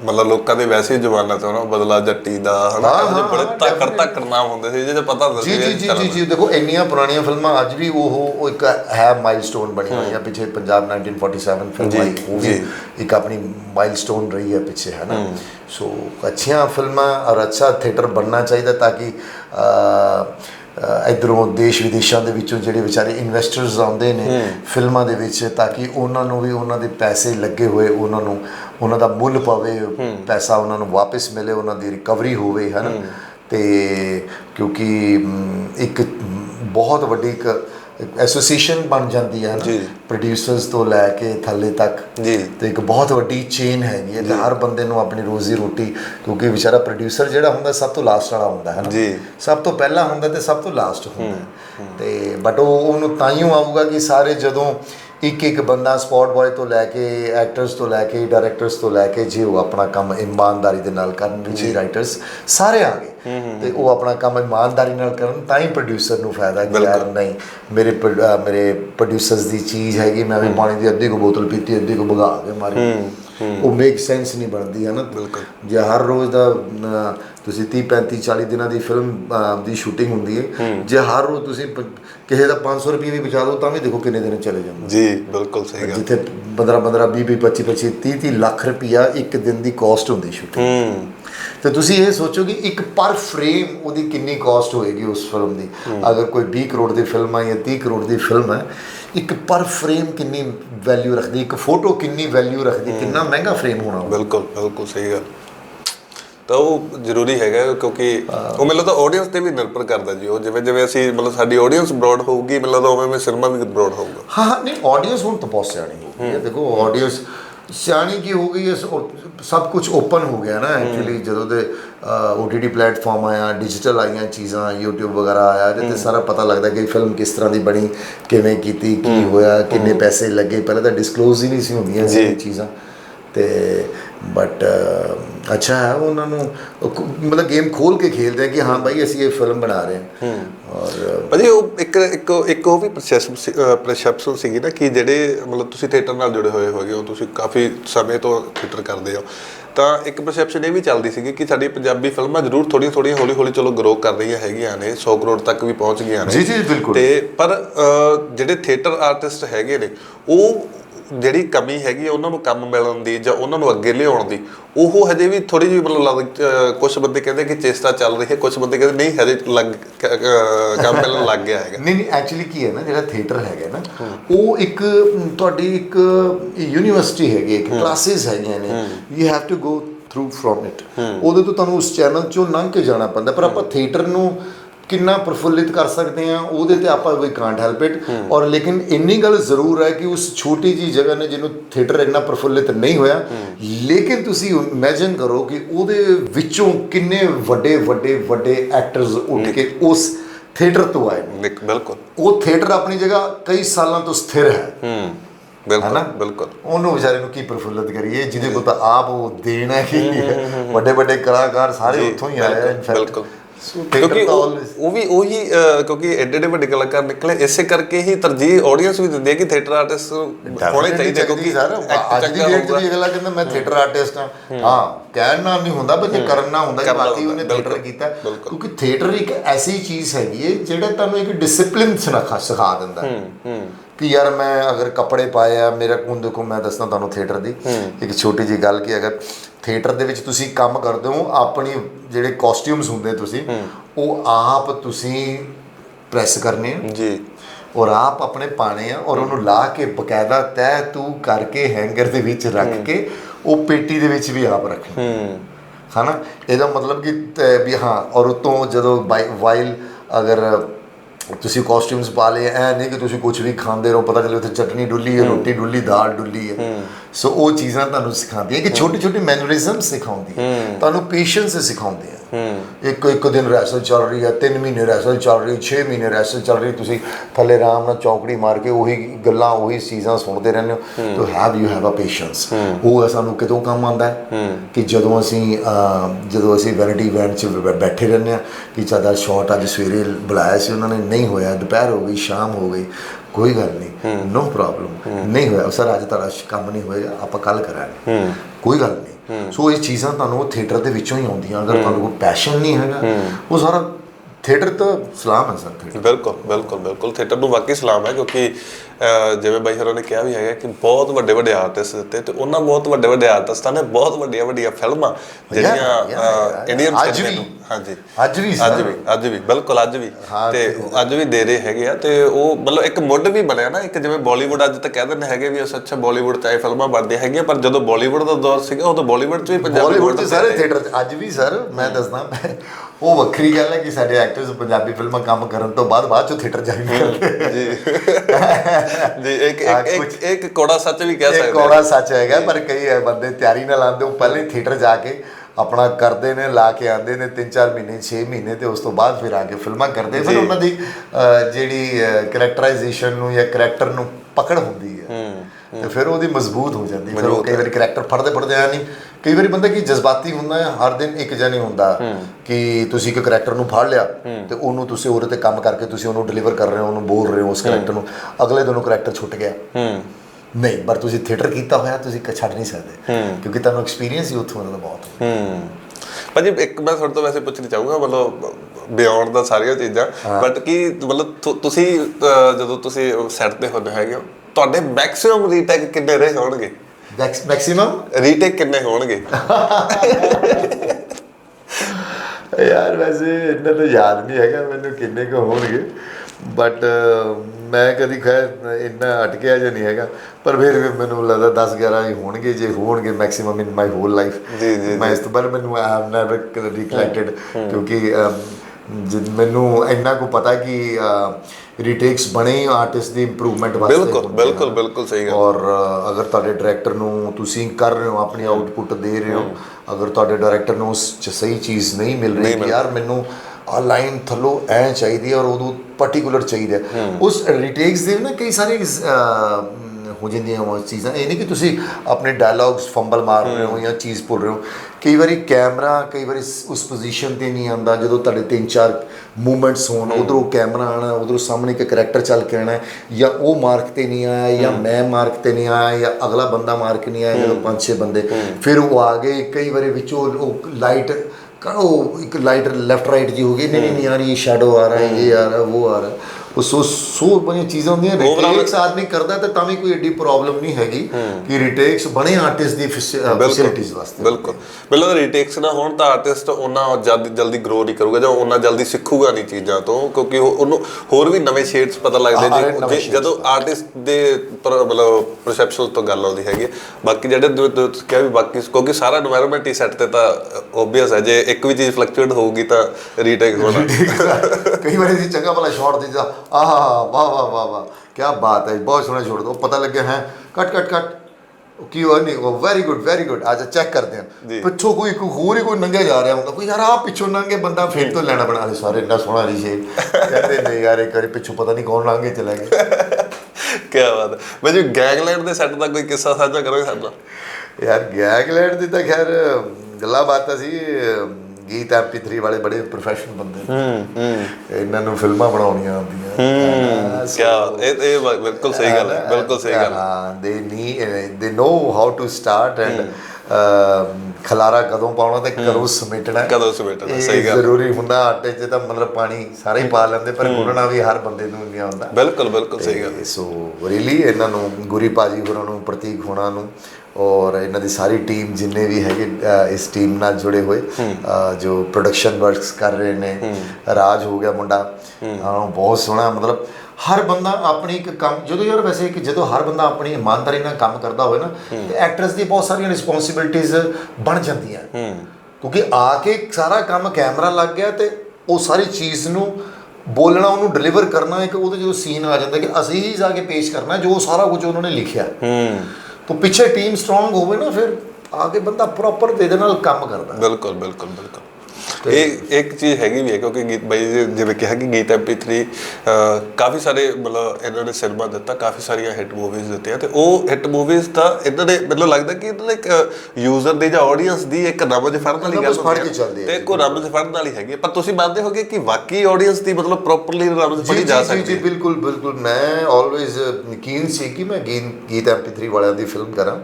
ਮਤਲਬ ਲੋਕਾਂ ਦੇ ਵੈਸੇ ਹੀ ਤੋਂ ਨਾ ਬਦਲਾ ਜੱਟੀ ਦਾ ਹਨਾ ਹਾਂ, ਬੜੇ ਤਾਕੜ। ਤਾਕੜ ਨਾਮ ਹੁੰਦੇ ਸੀ ਜਿਹਦੇ ਪਤਾ ਹੁੰਦਾ ਜੀ ਸੀ ਜੀ ਜੀ ਜੀ। ਜੀ ਦੇਖੋ ਇੰਨੀਆਂ ਪੁਰਾਣੀਆਂ ਫਿਲਮਾਂ ਅੱਜ ਵੀ ਉਹ ਉਹ ਇੱਕ ਹੈ ਮਾਈਲਸਟੋਨ ਬਣੀ ਹੋਈ ਹੈ ਪਿੱਛੇ ਪੰਜਾਬ 1947 ਫਿਲਮ ਜੀ, ਆਈ ਉਹ ਵੀ ਜੀ। ਇੱਕ ਆਪਣੀ ਮਾਈਲਸਟੋਨ ਰਹੀ ਹੈ ਪਿੱਛੇ ਹੈ। ਨਾ ਸੋ ਅੱਛੀਆਂ ਫਿਲਮਾਂ ਔਰ ਅੱਛਾ ਥੀਏਟਰ ਬਣਨਾ ਚਾਹੀਦਾ ਤਾਂ ਕਿ ਇਧਰੋਂ ਦੇਸ਼ ਵਿਦੇਸ਼ਾਂ ਦੇ ਵਿੱਚੋਂ ਜਿਹੜੇ ਵਿਚਾਰੇ ਇਨਵੈਸਟਰਸ ਆਉਂਦੇ ਨੇ ਫਿਲਮਾਂ ਦੇ ਵਿੱਚ ਤਾਂ ਕਿ ਉਹਨਾਂ ਨੂੰ ਵੀ ਉਹਨਾਂ ਦੇ ਪੈਸੇ ਲੱਗੇ ਹੋਏ ਉਹਨਾਂ ਨੂੰ ਉਹਨਾਂ ਦਾ ਮੁੱਲ ਪਵੇ ਪੈਸਾ ਉਹਨਾਂ ਨੂੰ ਵਾਪਸ ਮਿਲੇ ਉਹਨਾਂ ਦੀ ਰਿਕਵਰੀ ਹੋਵੇ ਹੈ ਨਾ? ਤੇ ਕਿਉਂਕਿ ਇੱਕ ਬਹੁਤ ਵੱਡੀ ਇੱਕ ਐਸੋਸੀਏਸ਼ਨ ਬਣ ਜਾਂਦੀ ਹੈ ਜੀ। ਨਾ ਪ੍ਰੋਡਿਊਸਰਸ ਤੋਂ ਲੈ ਕੇ ਥੱਲੇ ਤੱਕ ਜੀ ਤੇ ਇੱਕ ਬਹੁਤ ਵੱਡੀ ਚੇਨ ਹੈਗੀ ਹੈ ਤੇ ਹਰ ਬੰਦੇ ਨੂੰ ਆਪਣੀ ਰੋਜ਼ੀ ਰੋਟੀ ਕਿਉਂਕਿ ਵਿਚਾਰਾ ਪ੍ਰੋਡਿਊਸਰ ਜਿਹੜਾ ਹੁੰਦਾ ਸਭ ਤੋਂ ਲਾਸਟ ਵਾਲਾ ਹੁੰਦਾ ਹੈ ਨਾ ਜੀ। ਸਭ ਤੋਂ ਪਹਿਲਾਂ ਹੁੰਦਾ ਤੇ ਸਭ ਤੋਂ ਲਾਸਟ ਹੁੰਦਾ ਹੈ। ਤੇ ਬਟ ਉਹ ਉਹਨੂੰ ਤਾਈਓ ਆਊਗਾ ਕਿ ਸਾਰੇ ਜਦੋਂ ਇੱਕ ਇੱਕ ਬੰਦਾ ਸਪੌਟ ਬॉय ਤੋਂ ਲੈ ਕੇ ਐਕਟਰਸ ਤੋਂ ਲੈ ਕੇ ਡਾਇਰੈਕਟਰਸ ਤੋਂ ਲੈ ਕੇ ਜੇ ਉਹ ਆਪਣਾ ਕੰਮ ਇਮਾਨਦਾਰੀ ਦੇ ਨਾਲ ਕਰਨ ਜੀ ਰਾਈਟਰਸ ਸਾਰੇ ਆ ਗਏ। ਤੇ ਉਹ ਆਪਣਾ ਕੰਮ ਇਮਾਨਦਾਰੀ ਨਾਲ ਕਰਨ ਤਾਂ ਹੀ ਪ੍ਰੋਡਿਊਸਰ ਨੂੰ ਫਾਇਦਾ ਕਿ ਯਾਰ ਨਹੀਂ ਮੇਰੇ ਮੇਰੇ ਪ੍ਰੋਡਿਊਸਰਸ ਦੀ ਚੀਜ਼ ਹੈਗੀ ਮੈਂ ਵੀ ਪਾਣੀ ਦੀ ਅੱਧੀ ਕੋ ਬੋਤਲ ਪੀਤੀ ਅੱਧੀ ਕੋ ਭਗਾ ਕੇ ਮਾਰੀ। ਉਹ ਮੇਕ ਸੈਂਸ ਨਹੀਂ ਬਣਦੀ ਹੈ ਨਾ ਬਿਲਕੁਲ। ਜੇ ਹਰ ਰੋਜ਼ ਦਾ ਤੁਸੀਂ 30 35 40 ਦਿਨਾਂ ਦੀ ਫਿਲਮ ਦੀ ਸ਼ੂਟਿੰਗ ਹੁੰਦੀ ਹੈ। ਜੇ ਹਰ ਰੋਜ਼ ਤੁਸੀਂ ਕਿਸੇ ਦਾ 500 ਰੁਪਏ ਵੀ ਬਚਾ ਦਿਓ ਤਾਂ ਵੀ ਦੇਖੋ ਕਿੰਨੇ ਦਿਨ ਚਲੇ ਜਾਂਦੇ ਜੀ ਬਿਲਕੁਲ ਸਹੀ ਗੱਲ। ਜਿੱਥੇ 15 15 20 20 25 25 30 30 ਲੱਖ ਰੁਪਇਆ ਇੱਕ ਦਿਨ ਦੀ ਕਾਸਟ ਹੁੰਦੀ ਸ਼ੂਟਿੰਗ ਤੇ ਤੁਸੀਂ ਇਹ ਸੋਚੋ ਕਿ ਇੱਕ ਪਰ ਫਰੇਮ ਉਹਦੀ ਕਿੰਨੀ ਕਾਸਟ ਹੋਏਗੀ ਉਸ ਫਿਲਮ ਦੀ। ਅਗਰ ਕੋਈ 20 ਕਰੋੜ ਦੀ ਫਿਲਮ ਹੈ ਜਾਂ 30 ਕਰੋੜ ਦੀ ਫਿਲਮ ਹੈ ਇੱਕ ਪਰ ਫਰੇਮ ਕਿੰਨੀ ਵੈਲਿਊ ਰੱਖਦੀ ਇੱਕ ਫੋਟੋ ਕਿੰਨੀ ਵੈਲਿਊ ਰੱਖਦੀ ਕਿੰਨਾ ਮਹਿੰਗਾ ਫਰੇਮ ਹੋਣਾ। ਬਿਲਕੁਲ ਬਿਲਕੁਲ ਸਹੀ ਗੱਲ। ਤਾਂ ਉਹ ਜ਼ਰੂਰੀ ਹੈਗਾ ਕਿਉਂਕਿ ਉਹ ਮੈਨੂੰ ਲੱਗਦਾ ਆਡੀਅנס ਤੇ ਵੀ ਨਿਰਭਰ ਕਰਦਾ ਜੀ। ਉਹ ਜਿਵੇਂ ਜਿਵੇਂ ਅਸੀਂ ਮਤਲਬ ਸਾਡੀ ਆਡੀਅנס ਬ੍ਰੌਡ ਹੋਊਗੀ ਮੈਨੂੰ ਲੱਗਦਾ ਉਵੇਂ ਉਵੇਂ ਸਿਨੇਮਾ ਵੀ ਬ੍ਰੌਡ ਹੋਊਗਾ। ਹਾਂ ਹਾਂ ਨਹੀਂ ਆਡੀਅנס ਹੁਣ ਤਾਂ ਬਹੁਤ ਸਿਆਣੀ ਹੋ ਗਈ ਹੈ। ਦੇਖੋ ਆਡੀਅנס ਸਿਆਣੀ ਕੀ ਹੋ ਗਈ ਹੈ? ਸਭ ਕੁਝ ਓਪਨ ਹੋ ਗਿਆ ਨਾ ਐਕਚੁਅਲੀ ਜਦੋਂ ਦੇ OTT ਪਲੇਟਫਾਰਮ ਆਇਆ ਡਿਜੀਟਲ ਆਈਆਂ ਚੀਜ਼ਾਂ YouTube ਵਗੈਰਾ ਆਇਆ ਜਿੱਤੇ ਸਾਰਾ ਪਤਾ ਲੱਗਦਾ ਕਿ ਫਿਲਮ ਕਿਸ ਤਰ੍ਹਾਂ ਦੀ ਬਣੀ ਕਿਵੇਂ ਕੀਤੀ ਕੀ ਹੋਇਆ ਕਿੰਨੇ ਪੈਸੇ ਲੱਗੇ। ਪਹਿਲਾਂ ਤਾਂ ਡਿਸਕਲੋਜ਼ ਹੀ ਨਹੀਂ ਸੀ ਹੁੰਦੀਆਂ ਇਹ ਚੀਜ਼ਾਂ। ਤੇ ਬਟ ਅੱਛਾ ਹੈ ਉਹਨਾਂ ਨੂੰ ਉਹ ਕ- ਮਤਲਬ ਗੇਮ ਖੋਲ ਕੇ ਖੇਲਦੇ ਆ ਕਿ ਹਾਂ ਭਾਈ ਅਸੀਂ ਇਹ ਫਿਲਮ ਬਣਾ ਰਹੇ ਹਾਂ। ਔਰ ਭਾਜੀ ਉਹ ਇੱਕ ਇੱਕ ਇੱਕ ਉਹ ਵੀ ਪਰਸੈਪਸ਼ਨ ਸੀਗੀ ਨਾ ਕਿ ਜਿਹੜੇ ਮਤਲਬ ਤੁਸੀਂ ਥੀਏਟਰ ਨਾਲ ਜੁੜੇ ਹੋਏ ਹੋਗੇ ਹੋ ਤੁਸੀਂ ਕਾਫੀ ਸਮੇਂ ਤੋਂ ਥੀਏਟਰ ਕਰਦੇ ਹੋ। ਤਾਂ ਇੱਕ ਪਰਸੈਪਸ਼ਨ ਇਹ ਵੀ ਚੱਲਦੀ ਸੀਗੀ ਕਿ ਸਾਡੀ ਪੰਜਾਬੀ ਫਿਲਮਾਂ ਜ਼ਰੂਰ ਥੋੜੀਆਂ ਥੋੜੀਆਂ ਹੌਲੀ ਹੌਲੀ ਚਲੋ ਗਰੋ ਕਰ ਰਹੀਆਂ ਹੈਗੀਆਂ ਨੇ 100 ਕਰੋੜ ਤੱਕ ਵੀ ਪਹੁੰਚ ਗਈਆਂ ਨੇ। ਜੀ, ਜੀ, ਬਿਲਕੁਲ। ਤੇ ਪਰ ਅਹ, ਜਿਹੜੇ ਥੀਏਟਰ ਆਰਟਿਸਟ ਹੈਗੇ ਨੇ ਉਹ ਜਿਹੜੀ ਕਮੀ ਹੈਗੀ ਉਹਨਾਂ ਨੂੰ ਕੰਮ ਮਿਲਣ ਦੀ ਜਾਂ ਉਹਨਾਂ ਨੂੰ ਅੱਗੇ ਲਿਆਉਣ ਦੀ ਉਹ ਹਜੇ ਵੀ ਥੋੜੀ ਜਿਹੀ ਮਤਲਬ ਲੱਗ ਕੁਝ ਬੰਦੇ ਕਹਿੰਦੇ ਕਿ ਚੇਸਟਾ ਚੱਲ ਰਹੀ ਹੈ ਕੁਝ ਬੰਦੇ ਕਹਿੰਦੇ ਨਹੀਂ ਹਜੇ ਲੱਗ ਕੰਮ ਮਿਲਣ ਲੱਗ ਗਿਆ ਹੈਗਾ। ਨਹੀਂ ਨਹੀਂ ਐਕਚੁਅਲੀ ਕੀ ਹੈ ਨਾ ਜਿਹੜਾ ਥੀਏਟਰ ਹੈਗਾ ਨਾ ਉਹ ਇੱਕ ਤੁਹਾਡੀ ਇੱਕ ਯੂਨੀਵਰਸਿਟੀ ਹੈਗੀ ਇੱਕ ਕਲਾਸਿਸ ਹੈਗੀਆਂ ਨੇ you have to go through from it ਉਹਦੇ ਤੋਂ ਤੁਹਾਨੂੰ ਉਸ ਚੈਨਲ ਚੋਂ ਲੰਘ ਕੇ ਜਾਣਾ ਪੈਂਦਾ ਪਰ ਆਪਾਂ ਥੀਏਟਰ ਨੂੰ ਕਿੰਨਾ ਪ੍ਰਫੁੱਲਿਤ ਕਰ ਸਕਦੇ ਆ ਉਹਦੇ ਤੇ ਆਪਾਂ ਵੀ ਕਾਂਟ ਹੈਲਪ ਇਟ ਔਰ ਲੇਕਿਨ ਇੰਨੀ ਗੱਲ ਜ਼ਰੂਰ ਹੈ ਕਿ ਉਸ ਛੋਟੀ ਜੀ ਜਗ੍ਹਾ ਨੇ ਜਿਹਨੂੰ ਥੀਏਟਰ ਇੰਨਾ ਪ੍ਰਫੁੱਲਿਤ ਨਹੀਂ ਹੋਇਆ। ਲੇਕਿਨ ਤੁਸੀਂ ਇਮੇਜਿਨ ਕਰੋ ਕਿ ਉਹਦੇ ਵਿੱਚੋਂ ਕਿੰਨੇ ਵੱਡੇ ਵੱਡੇ ਵੱਡੇ ਐਕਟਰਸ ਉੱਠ ਕੇ ਉਸ ਥੀਏਟਰ ਤੋਂ ਆਏ ਨੇ। ਬਿਲਕੁਲ ਉਹ ਥੀਏਟਰ ਆਪਣੀ ਜਗ੍ਹਾ ਕਈ ਸਾਲਾਂ ਤੋਂ ਸਥਿਰ ਹੈ। ਹੂੰ। ਬਿਲਕੁਲ? ਬਿਲਕੁਲ। ਉਹਨੂੰ ਵਿਚਾਰੇ ਨੂੰ ਕੀ ਪ੍ਰਫੁੱਲਤ ਕਰੀਏ? ਜਿਹਦੇ ਕੋਲ ਤਾਂ ਆਪ ਉਹ ਦੇਣ ਹੈ ਵੱਡੇ ਵੱਡੇ ਕਲਾਕਾਰ ਸਾਰੇ ਉੱਥੋਂ ਹੀ ਆਏ ਬਿਲਕੁਲ। ਕਿਉਂਕਿ ਉਹ ਵੀ ਉਹੀ ਕਿਉਂਕਿ ਐਡੇ ਐਡੇ ਵੱਡੇ ਕਲਾਕਾਰ ਨਿਕਲੇ ਇਸੇ ਕਰਕੇ ਹੀ ਤਰਜੀਹ ਆਡੀਅנס ਵੀ ਦਿੰਦੀ ਹੈ ਕਿ ਥੀਏਟਰ ਆਰਟਿਸਟ ਹੋਣੇ ਚਾਹੀਦੇ ਕਿਉਂਕਿ ਸਰ ਅੱਜ ਦੀ ਡੇਟ 'ਚ। ਵੀ ਅਗਲਾ ਕਹਿੰਦਾ ਮੈਂ ਥੀਏਟਰ ਆਰਟਿਸਟ ਹਾਂ। ਹਾਂ। ਕਹਿਣ ਨਾਲ ਨਹੀਂ ਹੁੰਦਾ ਜੇ ਕਰਨਾ ਹੁੰਦਾ ਕਿ ਬਾਕੀ ਉਹਨੇ ਥੀਏਟਰ ਕੀਤਾ। ਕਿਉਂਕਿ ਥੀਏਟਰ ਇੱਕ ਐਸੀ ਚੀਜ਼ ਹੈਗੀ ਹੈ ਜਿਹੜਾ ਤੁਹਾਨੂੰ ਇੱਕ ਡਿਸਪਲਿਨ ਸਿਖਾ ਸਿਖਾ ਦਿੰਦਾ ਹੈ ਹੂੰ। ਕਿ ਯਾਰ ਮੈਂ ਅਗਰ ਕੱਪੜੇ ਪਾਏ ਆ ਮੇਰਾ ਹੁਣ ਦੇਖੋ ਮੈਂ ਦੱਸਣਾ ਤੁਹਾਨੂੰ ਥੀਏਟਰ ਦੀ ਇੱਕ ਛੋਟੀ ਜੀ ਗੱਲ ਕਿ ਅਗਰ ਥੀਏਟਰ ਦੇ ਵਿੱਚ ਤੁਸੀਂ ਕੰਮ ਕਰਦੇ ਹੋ ਆਪਣੀ ਜਿਹੜੇ ਕਾਸਟਿਊਮਸ ਹੁੰਦੇ ਤੁਸੀਂ ਉਹ ਆਪ ਤੁਸੀਂ ਪ੍ਰੈਸ ਕਰਨੇ ਆ। ਜੀ। ਔਰ ਆਪ ਆਪਣੇ ਪਾਣੇ ਆ ਔਰ ਉਹਨੂੰ ਲਾ ਕੇ ਬਕਾਇਦਾ ਤੈਅ ਤੂ ਕਰਕੇ ਹੈਂਗਰ ਦੇ ਵਿੱਚ ਰੱਖ ਕੇ ਉਹ ਪੇਟੀ ਦੇ ਵਿੱਚ ਵੀ ਆਪ ਰੱਖਣਾ। ਹੂੰ। ਹਨਾ? ਇਹਦਾ ਮਤਲਬ ਕਿ ਵੀ ਹਾਂ ਔਰ ਉਤੋਂ ਜਦੋਂ ਵਾਈਲ ਅਗਰ ਤੁਸੀਂ ਕਾਸਟਿਊਮਸ ਪਾ ਲਏ ਐ ਨਹੀਂ ਕਿ ਤੁਸੀਂ ਕੁਝ ਵੀ ਖਾਂਦੇ ਰਹੋ ਪਤਾ ਚੱਲੇ ਉੱਥੇ ਚਟਨੀ ਡੁੱਲੀ ਹੈ ਰੋਟੀ ਡੁੱਲੀ ਦਾਲ ਡੁੱਲੀ ਹੈ। ਸੋ ਉਹ ਚੀਜ਼ਾਂ ਤੁਹਾਨੂੰ ਸਿਖਾਉਂਦੀਆਂ ਕਿ ਛੋਟੀ ਛੋਟੀ ਮੈਨਰਿਜ਼ਮ ਸਿਖਾਉਂਦੀਆਂ। ਤੁਹਾਨੂੰ ਪੇਸ਼ੈਂਸ ਸਿਖਾਉਂਦੀਆਂ। ਇੱਕ ਇੱਕ ਦਿਨ ਰੈਸਲ ਚੱਲ ਰਹੀ ਹੈ 3 ਮਹੀਨੇ ਰੈਸਲ ਚੱਲ ਰਹੀ 6 ਮਹੀਨੇ ਰੈਸਲ ਚੱਲ ਰਹੀ ਤੁਸੀਂ ਥੱਲੇ ਆਰਾਮ ਨਾਲ ਚੌਕੜੀ ਮਾਰ ਕੇ ਉਹੀ ਗੱਲਾਂ ਉਹੀ ਚੀਜ਼ਾਂ ਸੁਣਦੇ ਰਹਿੰਦੇ ਹੋ। ਤੋ have you have a patience ਉਹ ਸਾਨੂੰ ਕਿਦੋਂ ਕੰਮ ਆਉਂਦਾ ਹੈ ਕਿ ਜਦੋਂ ਅਸੀਂ ਜਦੋਂ ਅਸੀਂ ਵੈਨਿਟੀ ਵੈਨ ਚ ਬੈਠੇ ਰਹਿੰਦੇ ਆ ਕਿ ਸਾਡਾ ਸ਼ਾਟ ਅੱਜ ਸਵੇਰੇ ਬੁਲਾਇਆ ਸੀ ਉਹਨਾਂ ਨੇ ਨਹੀਂ ਹੋਇਆ ਦੁਪਹਿਰ ਹੋ ਗਈ ਸ਼ਾਮ ਹੋ ਗਈ। ਕੋਈ ਗੱਲ ਨਹੀਂ ਨੋ ਪ੍ਰੋਬਲਮ ਨਹੀਂ ਹੋਇਆ ਸਰ ਅੱਜ ਤੁਹਾਡਾ ਕੰਮ ਨਹੀਂ ਹੋਏਗਾ ਆਪਾਂ ਕੱਲ ਕਰਾਂਗੇ। ਕੋਈ ਗੱਲ ਨਹੀਂ। ਸੋ ਇਹ ਚੀਜ਼ਾਂ ਤੁਹਾਨੂੰ ਥੀਏਟਰ ਦੇ ਵਿੱਚੋਂ ਹੀ ਆਉਂਦੀਆਂ ਅਗਰ ਤੁਹਾਨੂੰ ਕੋਈ ਪੈਸ਼ਨ ਨਹੀਂ ਹੈਗਾ ਉਹ ਸਾਰਾ ਥੀਏਟਰ ਤਾਂ ਸਲਾਮ ਹੈ ਸਰ ਬਿਲਕੁਲ ਬਿਲਕੁਲ ਬਿਲਕੁਲ। ਥੀਏਟਰ ਨੂੰ ਵਾਕਈ ਸਲਾਮ ਹੈ ਕਿਉਂਕਿ ਜਿਵੇਂ ਬਾਈ ਹਰਾਂ ਨੇ ਕਿਹਾ ਵੀ ਹੈਗਾ ਕਿ ਬਹੁਤ ਵੱਡੇ ਵੱਡੇ ਆਰਟਿਸਟ ਦਿੱਤੇ ਤੇ ਉਹਨਾਂ ਬਹੁਤ ਵੱਡੇ ਵੱਡੇ ਆਰਟਿਸਟਾਂ ਨੇ ਬਹੁਤ ਵੱਡੀਆਂ ਵੱਡੀਆਂ ਫਿਲਮਾਂ ਜਿਹੜੀਆਂ ਇੰਡੀਅਨ ਅੱਜ ਸਿਨੇਮੇ ਵੀ। ਨੂੰ। ਹਾਂਜੀ। ਅੱਜ ਵੀ ਅੱਜ ਵੀ ਅੱਜ ਵੀ ਬਿਲਕੁਲ ਅੱਜ ਵੀ। ਤੇ ਅੱਜ ਵੀ ਦੇ ਰਹੇ ਹੈਗੇ ਆ ਤੇ ਉਹ ਮਤਲਬ ਇੱਕ ਮੁੱਢ ਵੀ ਬਣਿਆ ਨਾ ਇੱਕ ਜਿਵੇਂ ਬਾਲੀਵੁੱਡ ਅੱਜ ਤੱਕ ਕਹਿ ਦਿੰਦੇ ਹੈਗੇ ਵੀ ਅੱਛਾ ਬਾਲੀਵੁੱਡ ਚ ਆਏ ਫਿਲਮਾਂ ਬਣਦੀਆਂ ਹੈਗੀਆਂ ਪਰ ਜਦੋਂ ਬਾਲੀਵੁੱਡ ਦਾ ਦੌਰ ਸੀਗਾ ਉਦੋਂ ਬਾਲੀਵੁੱਡ ਚ ਵੀ ਪੰਜਾਬੀ ਬਾਲੀਵੁੱਡ ਚ ਸਾਰੇ ਥੀਏਟਰ ਚ ਅੱਜ ਵੀ ਸਰ ਮੈਂ ਦੱਸਦਾ ਉਹ ਵੱਖਰੀ ਗੱਲ ਹੈ ਕਿ ਸਾਡੇ ਐਕਟਰਸ ਪੰਜਾਬੀ ਫਿਲਮਾਂ ਕੰਮ ਕਰਨ ਤੋਂ ਬਾਅਦ ਬਾਅਦ ਚੋਂ ਥੀਏਟਰ ਜਾਈ ਕਰਦੇ ਜੀ। *laughs* ਜੀ ਇੱਕ ਇੱਕ ਇੱਕ ਇੱਕ ਕੋੜਾ ਸੱਚ ਵੀ ਕਹਿ ਸਕਦੇ ਕੋੜਾ ਸੱਚ ਹੈਗਾ ਪਰ ਕਈ ਹੈ ਬੰਦੇ ਤਿਆਰੀ ਨਾਲ ਆਉਂਦੇ ਉਹ ਪਹਿਲੇ ਥੀਏਟਰ ਜਾ ਕੇ ਆਪਣਾ ਕਰਦੇ ਨੇ ਲਾ ਕੇ ਆਉਂਦੇ ਨੇ 3-4 ਮਹੀਨੇ 6 ਮਹੀਨੇ ਤੇ ਉਸ ਤੋਂ ਬਾਅਦ ਫਿਰ ਆ ਕੇ ਫਿਲਮਾਂ ਕਰਦੇ ਫਿਰ ਉਹਨਾਂ ਦੀ ਜਿਹੜੀ ਕਰੈਕਟਰਾਈਜੇਸ਼ਨ ਨੂੰ ਜਾਂ ਕਰੈਕਟਰ ਨੂੰ ਪਕੜ ਹੁੰਦੀ ਤੇ ਫਿਰ ਉਹਦੀ ਮਜ਼ਬੂਤ ਹੋ ਜਾਂਦੀ ਫਿਰ ਉਹ ਕਈ ਵਾਰੀ ਕਰੈਕਟਰ ਫੜਦੇ ਫੜਦੇ ਆ ਨਹੀਂ। ਕਈ ਵਾਰੀ ਬੰਦਾ ਕੀ ਜਜ਼ਬਾਤੀ ਹੁੰਦਾ ਹੈ ਹਰ ਦਿਨ ਇੱਕ ਨਹੀਂ ਹੁੰਦਾ ਕਿ ਤੁਸੀਂ ਇੱਕ ਕਰੈਕਟਰ ਨੂੰ ਫੜ ਲਿਆ ਤੇ ਉਹਨੂੰ ਤੁਸੀਂ ਉਹਦੇ ਤੇ ਕੰਮ ਕਰਕੇ ਤੁਸੀਂ ਉਹਨੂੰ ਡਿਲੀਵਰ ਕਰ ਰਹੇ ਹੋ ਉਹਨੂੰ ਬੋਲ ਰਹੇ ਹੋ ਉਸ ਕਰੈਕਟਰ ਨੂੰ। ਅਗਲੇ ਦਿਨ ਉਹ ਕਰੈਕਟਰ ਛੁੱਟ ਗਿਆ। ਨਹੀਂ ਪਰ ਤੁਸੀਂ ਥੀਏਟਰ ਕੀਤਾ ਹੋਇਆ ਤੁਸੀਂ ਛੱਡ ਨਹੀਂ ਸਕਦੇ। ਕਿਉਂਕਿ ਤੁਹਾਨੂੰ ਐਕਸਪੀਰੀਅੰਸ ਹੀ ਉੱਥੋਂ ਦਾ ਬਹੁਤ। ਹੂੰ। ਭਾਜੀ ਇੱਕ ਮੈਂ ਤੁਹਾਡੇ ਤੋਂ ਵੈਸੇ ਪੁੱਛਣਾ ਚਾਹੂੰਗਾ ਮਤਲਬ ਬਿਯੋਂਡ ਦਾ ਸਾਰੀਆਂ ਚੀਜ਼ਾਂ ਬਟ ਕੀ ਮਤਲਬ ਤੁਸੀਂ ਜਦੋਂ ਤੁਸੀਂ ਸੈੱਟ ਤੇ ਹੁੰਦੇ ਹੈਗੇ ਹੋ ਤੁਹਾਡੇ ਮੈਕਸਿਮਮ ਰੀਟੇਕ ਕਿੰਨੇ ਰਹੇ ਹੋਣਗੇ? ਮੈਕਸਿਮਮ ਰੀਟੇਕ ਕਿੰਨੇ ਹੋਣਗੇ? ਯਾਰ ਵੈਸੇ ਇੰਨਾ ਤਾਂ ਯਾਦ ਨਹੀਂ ਹੈਗਾ ਮੈਨੂੰ ਕਿੰਨੇ ਕੁ ਹੋਣਗੇ। ਬਟ ਮੈਂ ਕਦੀ ਖੈਰ ਇੰਨਾ ਅਟਕਿਆ ਜਾਂ ਨਹੀਂ ਹੈਗਾ। ਪਰ ਫਿਰ ਵੀ ਮੈਨੂੰ ਲੱਗਦਾ 10 11 ਹੀ ਹੋਣਗੇ ਜੇ ਹੋਣਗੇ maximum in my whole life ਜੀ, ਜੀ, ਮੈਂ ਇਸ ਤੋਂ ਬਾਅਦ ਮੈਨੂੰ ਆਈ ਹੈਵ ਨੈਵਰ ਰਿਕਲੈਕਟਡ ਕਿਉਂਕਿ ਅਮ, ਜਿ- ਮੈਨੂੰ ਇੰਨਾ ਕੁ ਪਤਾ ਕਿ ਰੀਟੇਕਸ ਬਣੇ ਆਰਟਿਸਟ ਦੀ ਇੰਪਰੂਵਮੈਂਟ ਵਾਸਤੇ ਬਿਲਕੁਲ ਬਿਲਕੁਲ। ਬਿਲਕੁਲ ਸਹੀ ਗੱਲ ਔਰ ਅਗਰ ਤੁਹਾਡੇ ਡਾਇਰੈਕਟਰ ਨੂੰ ਤੁਸੀਂ ਕਰ ਰਹੇ ਹੋ ਆਪਣੀ ਆਊਟਪੁੱਟ ਦੇ ਰਹੇ ਹੋ ਅਗਰ ਤੁਹਾਡੇ ਡਾਇਰੈਕਟਰ ਨੂੰ ਉਸ ਚ ਸਹੀ ਚੀਜ਼ ਨਹੀਂ ਮਿਲ ਰਹੀ ਕਿ ਯਾਰ ਮੈਨੂੰ ਆ ਲਾਈਨ ਥੱਲੋਂ ਐ ਚਾਹੀਦੀ ਔਰ ਉਦੋਂ ਪਾਰਟਿਕੂਲਰ ਚਾਹੀਦਾ। ਉਸ ਰੀਟੇਕਸ ਦੇ ਨਾ ਕਈ ਸਾਰੇ ਹੋ ਜਾਂਦੀਆਂ ਉਹ ਚੀਜ਼ਾਂ। ਇਹ ਨਹੀਂ ਕਿ ਤੁਸੀਂ ਆਪਣੇ ਡਾਇਲੌਗਸ ਫੰਬਲ ਮਾਰ ਰਹੇ ਹੋ ਜਾਂ ਚੀਜ਼ ਭੁੱਲ ਰਹੇ ਹੋ। ਕਈ ਵਾਰੀ ਕੈਮਰਾ ਕਈ ਵਾਰੀ ਉਸ ਪੋਜੀਸ਼ਨ ਤੇ ਨਹੀਂ ਆਉਂਦਾ ਜਦੋਂ ਤੁਹਾਡੇ ਤਿੰਨ ਚਾਰ ਮੂਵਮੈਂਟਸ ਹੋਣ ਉਧਰੋਂ ਕੈਮਰਾ ਆਣਾ ਉਧਰੋਂ ਸਾਹਮਣੇ ਇੱਕ ਕਰੈਕਟਰ ਚੱਲ ਕੇ ਆਣਾ ਜਾਂ ਉਹ ਮਾਰਕ ਤੇ ਨਹੀਂ ਆਇਆ ਜਾਂ ਮੈਂ ਮਾਰਕ ਤੇ ਨਹੀਂ ਆਇਆ ਜਾਂ ਅਗਲਾ ਬੰਦਾ ਮਾਰਕ ਨਹੀਂ ਆਇਆ ਜਦੋਂ ਪੰਜ ਛੇ ਬੰਦੇ। ਫਿਰ ਉਹ ਆ ਗਏ ਕਈ ਵਾਰੀ ਵਿੱਚੋਂ ਉਹ ਲਾਈਟ ਉਹ ਇੱਕ ਲਾਈਟ ਲੈਫਟ ਰਾਈਟ ਜੀ ਹੋ ਗਈ ਨਹੀਂ ਨਹੀਂ ਨਹੀਂ ਯਾਰ ਇਹ ਸ਼ੈਡੋ ਆ ਰਹਾ ਹੈ। ਇਹ ਆ ਰਹਾ ਉਹ ਆ ਰਹਾ। ਉਹ ਸੋ ਸੋ ਬਣੀ ਚੀਜ਼ਾਂ ਹੁੰਦੀਆਂ ਰਿਟੇਕਸ ਆਦਮੀ ਕਰਦਾ ਤਾਂ ਤਾਂ ਵੀ ਕੋਈ ਏਡੀ ਪ੍ਰੋਬਲਮ ਨਹੀਂ ਹੈਗੀ ਕਿ ਰਿਟੇਕਸ ਬਣੇ ਆਰਟਿਸਟ ਦੀ ਫੈਸਿਲਿਟੀਜ਼ ਵਾਸਤੇ। ਬਿਲਕੁਲ। ਬਿਲਕੁਲ ਰਿਟੇਕਸ ਨਾ ਹੋਣ ਤਾਂ ਆਰਟਿਸਟ ਉਹਨਾਂ ਜਲਦੀ ਜਲਦੀ ਗਰੋ ਨਹੀਂ ਕਰੂਗਾ ਜਾਂ ਉਹਨਾਂ ਜਲਦੀ ਸਿੱਖੂਗਾ ਨਹੀਂ ਚੀਜ਼ਾਂ ਤੋਂ ਕਿਉਂਕਿ ਉਹਨੂੰ ਹੋਰ ਵੀ ਨਵੇਂ ਸ਼ੇਡਸ ਪਤਾ ਲੱਗਦੇ ਜੇ ਜਦੋਂ ਆਰਟਿਸਟ ਦੇ ਮਤਲਬ ਪਰਸੈਪਸ਼ਨ ਤੋਂ ਗੱਲ ਆਉਂਦੀ ਹੈਗੀ ਬਾਕੀ ਜਿਹੜੇ ਕਿਹਾ ਵੀ ਬਾਕੀ ਕਿਉਂਕਿ ਸਾਰਾ এনवायरमेंट ਹੀ ਸੈੱਟ ਤੇ ਤਾਂ ਓਬਵੀਅਸ ਹੈ। ਜੇ ਇੱਕ ਵੀ ਚੀਜ਼ ਫਲਕਚੁਏਟ ਹੋਊਗੀ ਤਾਂ ਰੀਟੇਕ ਹੋਣਾ। ਕਈ ਵਾਰ ਇਹ ਚੰਗਾ ਭਲਾ ਸ਼ਾਟ ਦੇ ਜਾ ਆਹ ਵਾਹ ਵਾਹ ਵਾਹ ਵਾਹ। ਕੀ ਬਾਤ ਹੈ ਬਹੁਤ ਸੋਹਣਾ ਸ਼ਾਟ ਦੋ। ਪਤਾ ਲੱਗਿਆ ਹੈ? ਕੱਟ ਕੱਟ ਕੱਟ। ਕੀ ਹੋਇਆ? ਨਹੀਂ ਉਹ ਵੈਰੀ ਗੁੱਡ ਵੈਰੀ ਗੁੱਡ ਅੱਜ ਚੈੱਕ ਕਰਦੇ। ਹਾਂ। ਪਿੱਛੋਂ ਕੋਈ ਕੋਈ ਹੋਰ ਹੀ ਕੋਈ ਨੰਗਾ ਜਾ ਰਿਹਾ ਹੁੰਦਾ। ਕੋਈ ਯਾਰ ਆ ਪਿੱਛੋਂ ਨੰਗੇ ਬੰਦਾ ਫੇਰ ਤੋਂ ਲੈਣਾ ਬਣਾ ਲੈ। ਸਾਰੇ ਇੰਨਾ ਸੋਹਣਾ ਨਹੀਂ ਸੀ ਕਹਿੰਦੇ ਨਹੀਂ ਯਾਰ ਇੱਕ ਵਾਰੀ ਪਿੱਛੋਂ ਪਤਾ ਨਹੀਂ ਕੌਣ ਲੰਘ ਚਲਾ ਗਿਆ। ਕੀ ਬਾਤ ਹੈ। ਮੈਂ ਜੀ ਗੈਂਗਲੈਂਡ ਦੇ ਸੈੱਟ ਦਾ ਕੋਈ ਕਿੱਸਾ ਸਾਂਝਾ ਕਰੋਗੇ ਸਾਡੇ ਯਾਰ ਗੈਗਲੈਂਡ ਦੀ ਤਾਂ ਖੈਰ ਗੱਲਾਂ ਬਾਤਾਂ ਸੀ। ਗੀਤ MP3 ਵਾਲੇ ਬੜੇ ਪ੍ਰੋਫੈਸ਼ਨਲ ਬੰਦੇ ਨੇ। ਹੂੰ ਹੂੰ। ਇਹਨਾਂ ਨੂੰ ਫਿਲਮਾਂ ਬਣਾਉਣੀਆਂ ਆਉਂਦੀਆਂ ਕੀ ਇਹ ਇਹ ਬਿਲਕੁਲ ਸਹੀ ਗੱਲ ਹੈ ਬਿਲਕੁਲ ਸਹੀ ਗੱਲ ਹੈ। ਹਾਂ ਦੇ ਨੀ they know how to start and ਖਲਾਰਾ ਕਦੋਂ ਪਾਉਣਾ ਤੇ ਕਦੋਂ ਸਮੇਟਣਾ। ਕਦੋਂ ਸਮੇਟਣਾ, ਸਹੀ ਗੱਲ। ਜ਼ਰੂਰੀ ਹੁੰਦਾ ਆਟੇ 'ਚ ਤਾਂ ਮਤਲਬ ਪਾਣੀ ਸਾਰੇ ਹੀ ਪਾ ਲੈਂਦੇ ਪਰ ਗੁੰਨਣਾ ਵੀ ਹਰ ਬੰਦੇ ਨੂੰ ਨਹੀਂ ਆਉਂਦਾ ਬਿਲਕੁਲ ਬਿਲਕੁਲ ਸਹੀ ਗੱਲ। ਸੋ ਰੀਲੀ ਇਹਨਾਂ ਨੂੰ ਗੁਰੀ ਪਾਜੀ ਹੋਰਾਂ ਨੂੰ ਪ੍ਰਤੀਕ ਹੋਣਾ ਨੂੰ ਔਰ ਇਹਨਾਂ ਦੀ ਸਾਰੀ ਟੀਮ ਜਿੰਨੇ ਵੀ ਹੈਗੇ ਇਸ ਟੀਮ ਨਾਲ ਜੁੜੇ ਹੋਏ ਜੋ ਪ੍ਰੋਡਕਸ਼ਨ ਵਰਕਸ ਕਰ ਰਹੇ ਨੇ। ਰਾਜ ਹੋ ਗਿਆ ਮੁੰਡਾ। ਬਹੁਤ ਸੋਹਣਾ ਮਤਲਬ ਹਰ ਬੰਦਾ ਆਪਣੀ ਇੱਕ ਕੰਮ ਜਦੋਂ ਯਾਰ ਵੈਸੇ ਕਿ ਜਦੋਂ ਹਰ ਬੰਦਾ ਆਪਣੀ ਇਮਾਨਦਾਰੀ ਨਾਲ ਕੰਮ ਕਰਦਾ ਹੋਵੇ ਨਾ ਤੇ ਐਕਟਰਸ ਦੀ ਬਹੁਤ ਸਾਰੀਆਂ ਰਿਸਪੌਂਸਿਬਿਲਟੀਆਂ ਬਣ ਜਾਂਦੀਆਂ। ਕਿਉਂਕਿ ਆ ਕੇ ਸਾਰਾ ਕੰਮ ਕੈਮਰਾ ਲੱਗ ਗਿਆ ਤੇ ਉਹ ਸਾਰੀ ਚੀਜ਼ ਨੂੰ ਬੋਲਣਾ ਉਹਨੂੰ ਡਿਲੀਵਰ ਕਰਨਾ ਇੱਕ ਉਹਦੇ ਜਦੋਂ ਸੀਨ ਆ ਜਾਂਦਾ ਕਿ ਅਸੀਂ ਹੀ ਜਾ ਕੇ ਪੇਸ਼ ਕਰਨਾ ਜੋ ਸਾਰਾ ਕੁਝ ਉਹਨਾਂ ਨੇ ਲਿਖਿਆ। ਹੂੰ। ਤਾਂ ਪਿੱਛੇ ਟੀਮ ਸਟਰੋਂਗ ਹੋਵੇ ਨਾ ਫਿਰ ਆ ਕੇ ਬੰਦਾ ਪ੍ਰੋਪਰ ਦੇ ਦੇ ਨਾਲ ਕੰਮ ਕਰਦਾ। ਬਿਲਕੁਲ ਬਿਲਕੁਲ ਬਿਲਕੁਲ। ਇਹ ਇੱਕ ਚੀਜ਼ ਹੈਗੀ ਵੀ ਹੈ ਕਿਉਂਕਿ ਗੀਤ ਬਾਈ ਜਿਵੇਂ ਕਿਹਾ ਕਿ ਗੀਤ MP3 ਕਾਫੀ ਸਾਰੇ ਮਤਲਬ ਇਹਨਾਂ ਨੇ ਸਿਨੇਮਾ ਦਿੱਤਾ ਕਾਫੀ ਸਾਰੀਆਂ ਹਿੱਟ ਮੂਵੀਜ਼ ਦਿੱਤੀਆਂ ਤੇ ਉਹ ਹਿੱਟ ਮੂਵੀਜ਼ ਤਾਂ ਇਹਨਾਂ ਨੇ ਮੈਨੂੰ ਲੱਗਦਾ ਕਿ ਇਹਨਾਂ ਨੇ ਇੱਕ ਯੂਜ਼ਰ ਦੇ ਜਾਂ ਆਡੀਅנס ਦੀ ਇੱਕ ਨਬਜ ਫੜਨ ਵਾਲੀ ਗੱਲ ਹੁੰਦੀ ਹੈ। ਤੇ ਕੋ ਨਬਜ ਫੜਨ ਵਾਲੀ ਹੈਗੀ ਪਰ ਤੁਸੀਂ ਮੰਨਦੇ ਹੋਗੇ ਕਿ ਵਾਕਈ ਆਡੀਅנס ਦੀ ਮਤਲਬ ਪ੍ਰੋਪਰਲੀ ਨਬਜ ਫੜੀ ਜਾ ਸਕਦੀ ਹੈ? ਜੀ ਬਿਲਕੁਲ ਬਿਲਕੁਲ। ਮੈਂ ਆਲਵੇਜ਼ ਨਕੀਨ ਸੀ ਕਿ ਮੈਂ ਗੀਤ ਗੀਤ MP3 ਵਾਲਿਆਂ ਦੀ ਫਿਲਮ ਕਰਾਂ।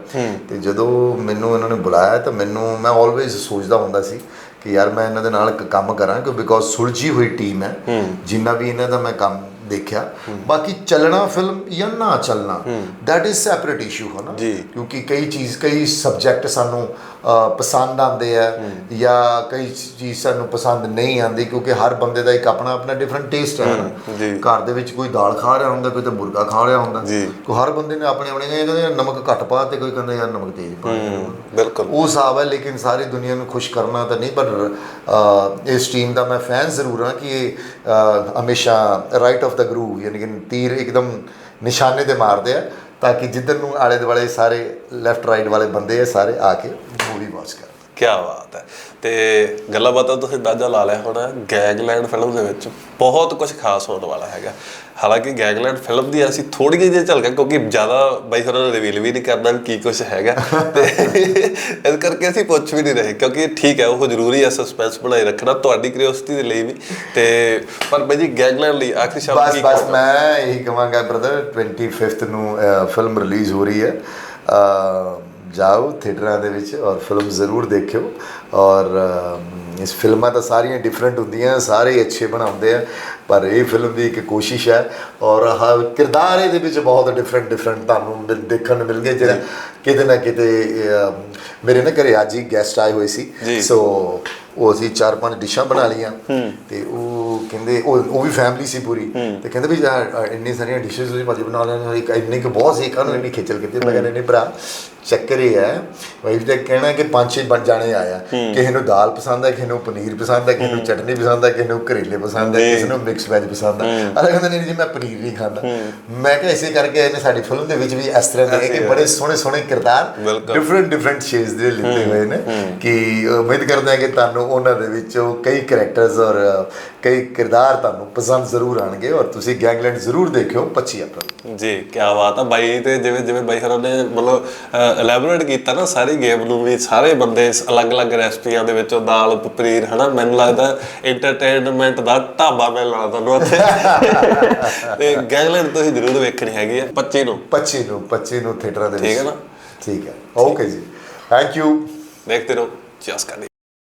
ਤੇ ਜਦੋਂ ਮੈਨੂੰ ਇਹਨਾਂ ਨੇ ਬੁਲਾਇਆ ਤਾਂ ਮੈਨੂੰ ਮੈਂ ਆਲਵੇਜ਼ ਸੋਚਦਾ ਹੁੰਦਾ ਸੀ ਕਿ ਯਾਰ ਮੈਂ ਇਹਨਾਂ ਦੇ ਨਾਲ ਇੱਕ ਕੰਮ ਕਰਾਂ ਕਿ ਬਿਕੋਜ਼ ਸੁਲਝੀ ਹੋਈ ਟੀਮ ਹੈ। ਜਿੰਨਾ ਵੀ ਇਹਨਾਂ ਦਾ ਮੈਂ ਕੰਮ ਦੇਖਿਆ। ਬਾਕੀ ਚੱਲਣਾ ਫਿਲਮ ਜਾਂ ਨਾ ਚੱਲਣਾ that is separate issue ਹੈ ਨਾ। ਕਿਉਂਕਿ ਕਈ ਚੀਜ਼ ਕਈ ਸਬਜੈਕਟ ਸਾਨੂੰ ਪਸੰਦ ਆਉਂਦੇ ਆ ਜਾਂ ਕਈ ਚੀਜ਼ ਸਾਨੂੰ ਪਸੰਦ ਨਹੀਂ ਆਉਂਦੀ ਕਿਉਂਕਿ ਹਰ ਬੰਦੇ ਦਾ ਇੱਕ ਆਪਣਾ ਆਪਣਾ ਡਿਫਰੈਂਟ ਟੇਸਟ ਹੈ। ਘਰ ਦੇ ਵਿੱਚ ਕੋਈ ਦਾਲ ਖਾ ਰਿਹਾ ਹੁੰਦਾ ਕੋਈ ਤਾਂ ਮੁਰਗਾ ਖਾ ਰਿਹਾ ਹੁੰਦਾ। ਕੋ ਹਰ ਬੰਦੇ ਨੇ ਆਪਣੇ ਆਪਣੇ ਕਹਿੰਦੇ ਨਮਕ ਘੱਟ ਪਾ ਤੇ ਕੋਈ ਕਹਿੰਦਾ ਯਾਰ ਨਮਕ ਤੇਜ਼ ਪਾ। ਬਿਲਕੁਲ। ਉਹ ਹਿਸਾਬ ਹੈ ਲੇਕਿਨ ਸਾਰੀ ਦੁਨੀਆ ਨੂੰ ਖੁਸ਼ ਕਰਨਾ ਤਾਂ ਨਹੀਂ ਪਰ ਇਸ ਟੀਮ ਦਾ ਮੈਂ ਫੈਨ ਜ਼ਰੂਰ ਹਾਂ ਕਿ ਇਹ ਹਮੇਸ਼ਾ ਰਾਈਟ ਆਫ ਦਾ ਗਰੂਵ ਯਾਨੀ ਕਿ ਤੀਰ ਇੱਕਦਮ ਨਿਸ਼ਾਨੇ ਤੇ ਮਾਰਦੇ ਆ। ਤਾਂ ਕਿ ਜਿੱਧਰ ਨੂੰ ਆਲੇ ਦੁਆਲੇ ਸਾਰੇ ਲੈਫਟ ਰਾਈਟ ਵਾਲੇ ਬੰਦੇ ਆ ਸਾਰੇ ਆ ਕੇ ਮੂਵੀ ਵਾਚ ਕਰ ਕੀ ਬਾਤ ਹੈ। ਤੇ ਗੱਲਾਂ ਬਾਤਾਂ ਤੁਸੀਂ ਅੰਦਾਜ਼ਾ ਲਾ ਲਿਆ ਹੋਣਾ ਗੈਂਗਲੈਂਡ ਫਿਲਮ ਦੇ ਵਿੱਚ ਬਹੁਤ ਕੁਝ ਖਾਸ ਹੋਣ ਵਾਲਾ ਹੈਗਾ। ਹਾਲਾਂਕਿ ਗੈਂਗਲੈਂਡ ਫਿਲਮ ਦੀ ਅਸੀਂ ਥੋੜੀ ਜਿਹੀ ਝਲਕਾਂ ਕਿਉਂਕਿ ਜ਼ਿਆਦਾ ਬਾਈ ਹੋਰਾਂ ਨੇ ਰਿਵੀਲ ਵੀ ਨਹੀਂ ਕਰਨਾ ਕੀ ਕੁਝ ਹੈਗਾ। ਤੇ ਇਸ ਕਰਕੇ ਅਸੀਂ ਪੁੱਛ ਵੀ ਨਹੀਂ ਰਹੇ ਕਿਉਂਕਿ ਠੀਕ ਹੈ ਉਹ ਜ਼ਰੂਰੀ ਹੈ ਸਸਪੈਂਸ ਬਣਾਈ ਰੱਖਣਾ ਤੁਹਾਡੀ ਕਿਉਰਿਓਸਿਟੀ ਦੇ ਲਈ ਵੀ। ਤੇ ਪਰ ਬਾਈ ਜੀ ਗੈਂਗਲੈਂਡ ਲਈ ਆਖਰੀ ਸ਼ਬਦ ਕੀ ਬਸ? ਮੈਂ ਇਹੀ ਕਹਾਂਗਾ ਬ੍ਰਦਰ 25th ਨੂੰ ਫਿਲਮ ਰਿਲੀਜ਼ ਹੋ ਰਹੀ ਹੈ। ਜਾਓ ਥੀਏਟਰਾਂ ਦੇ ਵਿੱਚ ਔਰ ਫਿਲਮ ਜ਼ਰੂਰ ਦੇਖਿਓ। ਔਰ ਇਸ ਫਿਲਮਾਂ ਤਾਂ ਸਾਰੀਆਂ ਡਿਫਰੈਂਟ ਹੁੰਦੀਆਂ ਸਾਰੇ ਅੱਛੇ ਬਣਾਉਂਦੇ ਆ ਪਰ ਇਹ ਫਿਲਮ ਦੀ ਇੱਕ ਕੋਸ਼ਿਸ਼ ਹੈ ਔਰ ਹ ਕਿਰਦਾਰ ਇਹਦੇ ਵਿੱਚ ਬਹੁਤ ਡਿਫਰੈਂਟ ਡਿਫਰੈਂਟ ਤੁਹਾਨੂੰ ਮਿਲ- ਦੇਖਣ ਨੂੰ ਮਿਲਣਗੇ ਜਿਹੜਾ ਕਿਤੇ ਨਾ ਕਿਤੇ ਮੇਰੇ ਨਾ ਘਰੇ ਅੱਜ ਹੀ ਗੈਸਟ ਆਏ ਹੋਏ। ਸੀ। ਸੋ ਉਹ ਅਸੀਂ ਚਾਰ ਪੰਜ ਡਿਸ਼ਾਂ ਬਣਾ ਲਈਆਂ। ਤੇ ਉਹ ਕਹਿੰਦੇ ਉਹ ਉਹ ਵੀ ਫੈਮਿਲੀ ਸੀ ਪੂਰੀ। ਤੇ ਕਹਿੰਦੇ ਵੀ ਇੰਨੀ ਸਾਰੀਆਂ ਡਿਸ਼ਸ ਤੁਸੀਂ ਭਾਜੀ ਬਣਾ ਲੈਣੇ ਇੱਕ ਇੰਨੀ ਕੁ ਬਹੁਤ ਸੀ ਕਾਹਨੂੰ ਇੰਨੀ ਖੇਚਲ ਕੀਤੀ। ਮੈਂ ਕਹਿੰਦਾ ਨਹੀਂ ਭਰਾ ਚੱਕਰ ਇਹ ਹੈ ਵਾਈਫ ਦਾ ਕਹਿਣਾ ਕਿ ਪੰਜ ਛੇ ਬਣ ਜਾਣੇ ਆਇਆ ਕਿਸੇ ਨੂੰ ਦਾਲ ਪਸੰਦ ਹੈ ਕਿਸੇ ਨੂੰ ਪਨੀਰ ਪਸੰਦ ਹੈ ਕਿਸੇ ਨੂੰ ਚਟਨੀ ਪਸੰਦ ਹੈ ਕਿਸੇ ਨੂੰ ਕਰੇਲੇ ਪਸੰਦ ਹੈ ਕਿਸੇ ਨੂੰ ਮਿਕਸ ਵੈਜ ਪਸੰਦ ਹੈ। ਅਗਲਾ ਕਹਿੰਦਾ ਨਹੀਂ ਜੀ ਮੈਂ ਪਨੀਰ ਨਹੀਂ ਖਾਂਦਾ। ਮੈਂ ਕਿਹਾ ਇਸੇ ਕਰਕੇ ਇਹਨੇ ਸਾਡੀ ਫਿਲਮ ਦੇ ਵਿੱਚ ਵੀ ਇਸ ਤਰ੍ਹਾਂ ਦੇ ਕਿ ਬੜੇ ਸੋਹਣੇ ਸੋਹਣੇ ਕਿਰਦਾਰ। ਡਿਫਰੈਂਟ ਡਿਫਰੈਂਟ ਸ਼ੇਡਸ ਦੇ ਲਿੱਤੇ ਹੋਏ ਨੇ ਕਿ ਉਮੀਦ ਕਰਦੇ ਹਾਂ ਕਿ ਤੁਹਾਨੂੰ ਉਹਨਾਂ ਦੇ ਵਿੱਚੋਂ ਕਈ ਕੈਰੈਕਟਰਸ ਔਰ ਕਈ ਕਿਰਦਾਰ ਤੁਹਾਨੂੰ ਪਸੰਦ ਜ਼ਰੂਰ ਆਣਗੇ ਔਰ ਤੁਸੀਂ ਗੈਂਗਲੈਂਡ ਜ਼ਰੂਰ ਦੇਖਿਓ 25 ਅਪ੍ਰੈਲ। ਜੀ ਕੀ ਬਾਤ ਆ। ਬਾਈ ਤੇ ਜਿਵੇਂ ਜਿਵੇਂ ਬਾਈ ਹਰਾਂ ਨੇ ਮਤਲਬ ਐਲੈਬੋਰੇਟ ਕੀਤਾ ਨਾ ਸਾਰੀ ਗੇਮ ਨੂੰ ਵੀ ਸਾਰੇ ਬੰਦੇ ਅਲੱਗ-ਅਲੱਗ ਰੈਸਪੀਆਂ ਦੇ ਵਿੱਚੋਂ ਦਾਲ ਪਨੀਰ ਹਨਾ? ਮੈਨੂੰ ਲੱਗਦਾ ਐਂਟਰਟੇਨਮੈਂਟ ਦਾ ਢਾਬਾ ਮਿਲਣਾ ਤੁਹਾਨੂੰ ਉੱਥੇ। ਤੇ ਗੈਂਗਲੈਂਡ ਤੁਸੀਂ ਜ਼ਰੂਰ ਵੇਖਣੀ ਹੈਗੀ ਆ 25 ਨੂੰ। 25 ਨੂੰ 25 ਨੂੰ ਥੀਏਟਰਾਂ ਦੇ ਵਿੱਚ ਠੀਕ ਹੈ ਨਾ? ਠੀਕ ਹੈ ਓਕੇ ਜੀ। ਥੈਂਕ ਯੂ ਦੇਖਦੇ ਰਹੋ। ਜਸ ਕਰੀ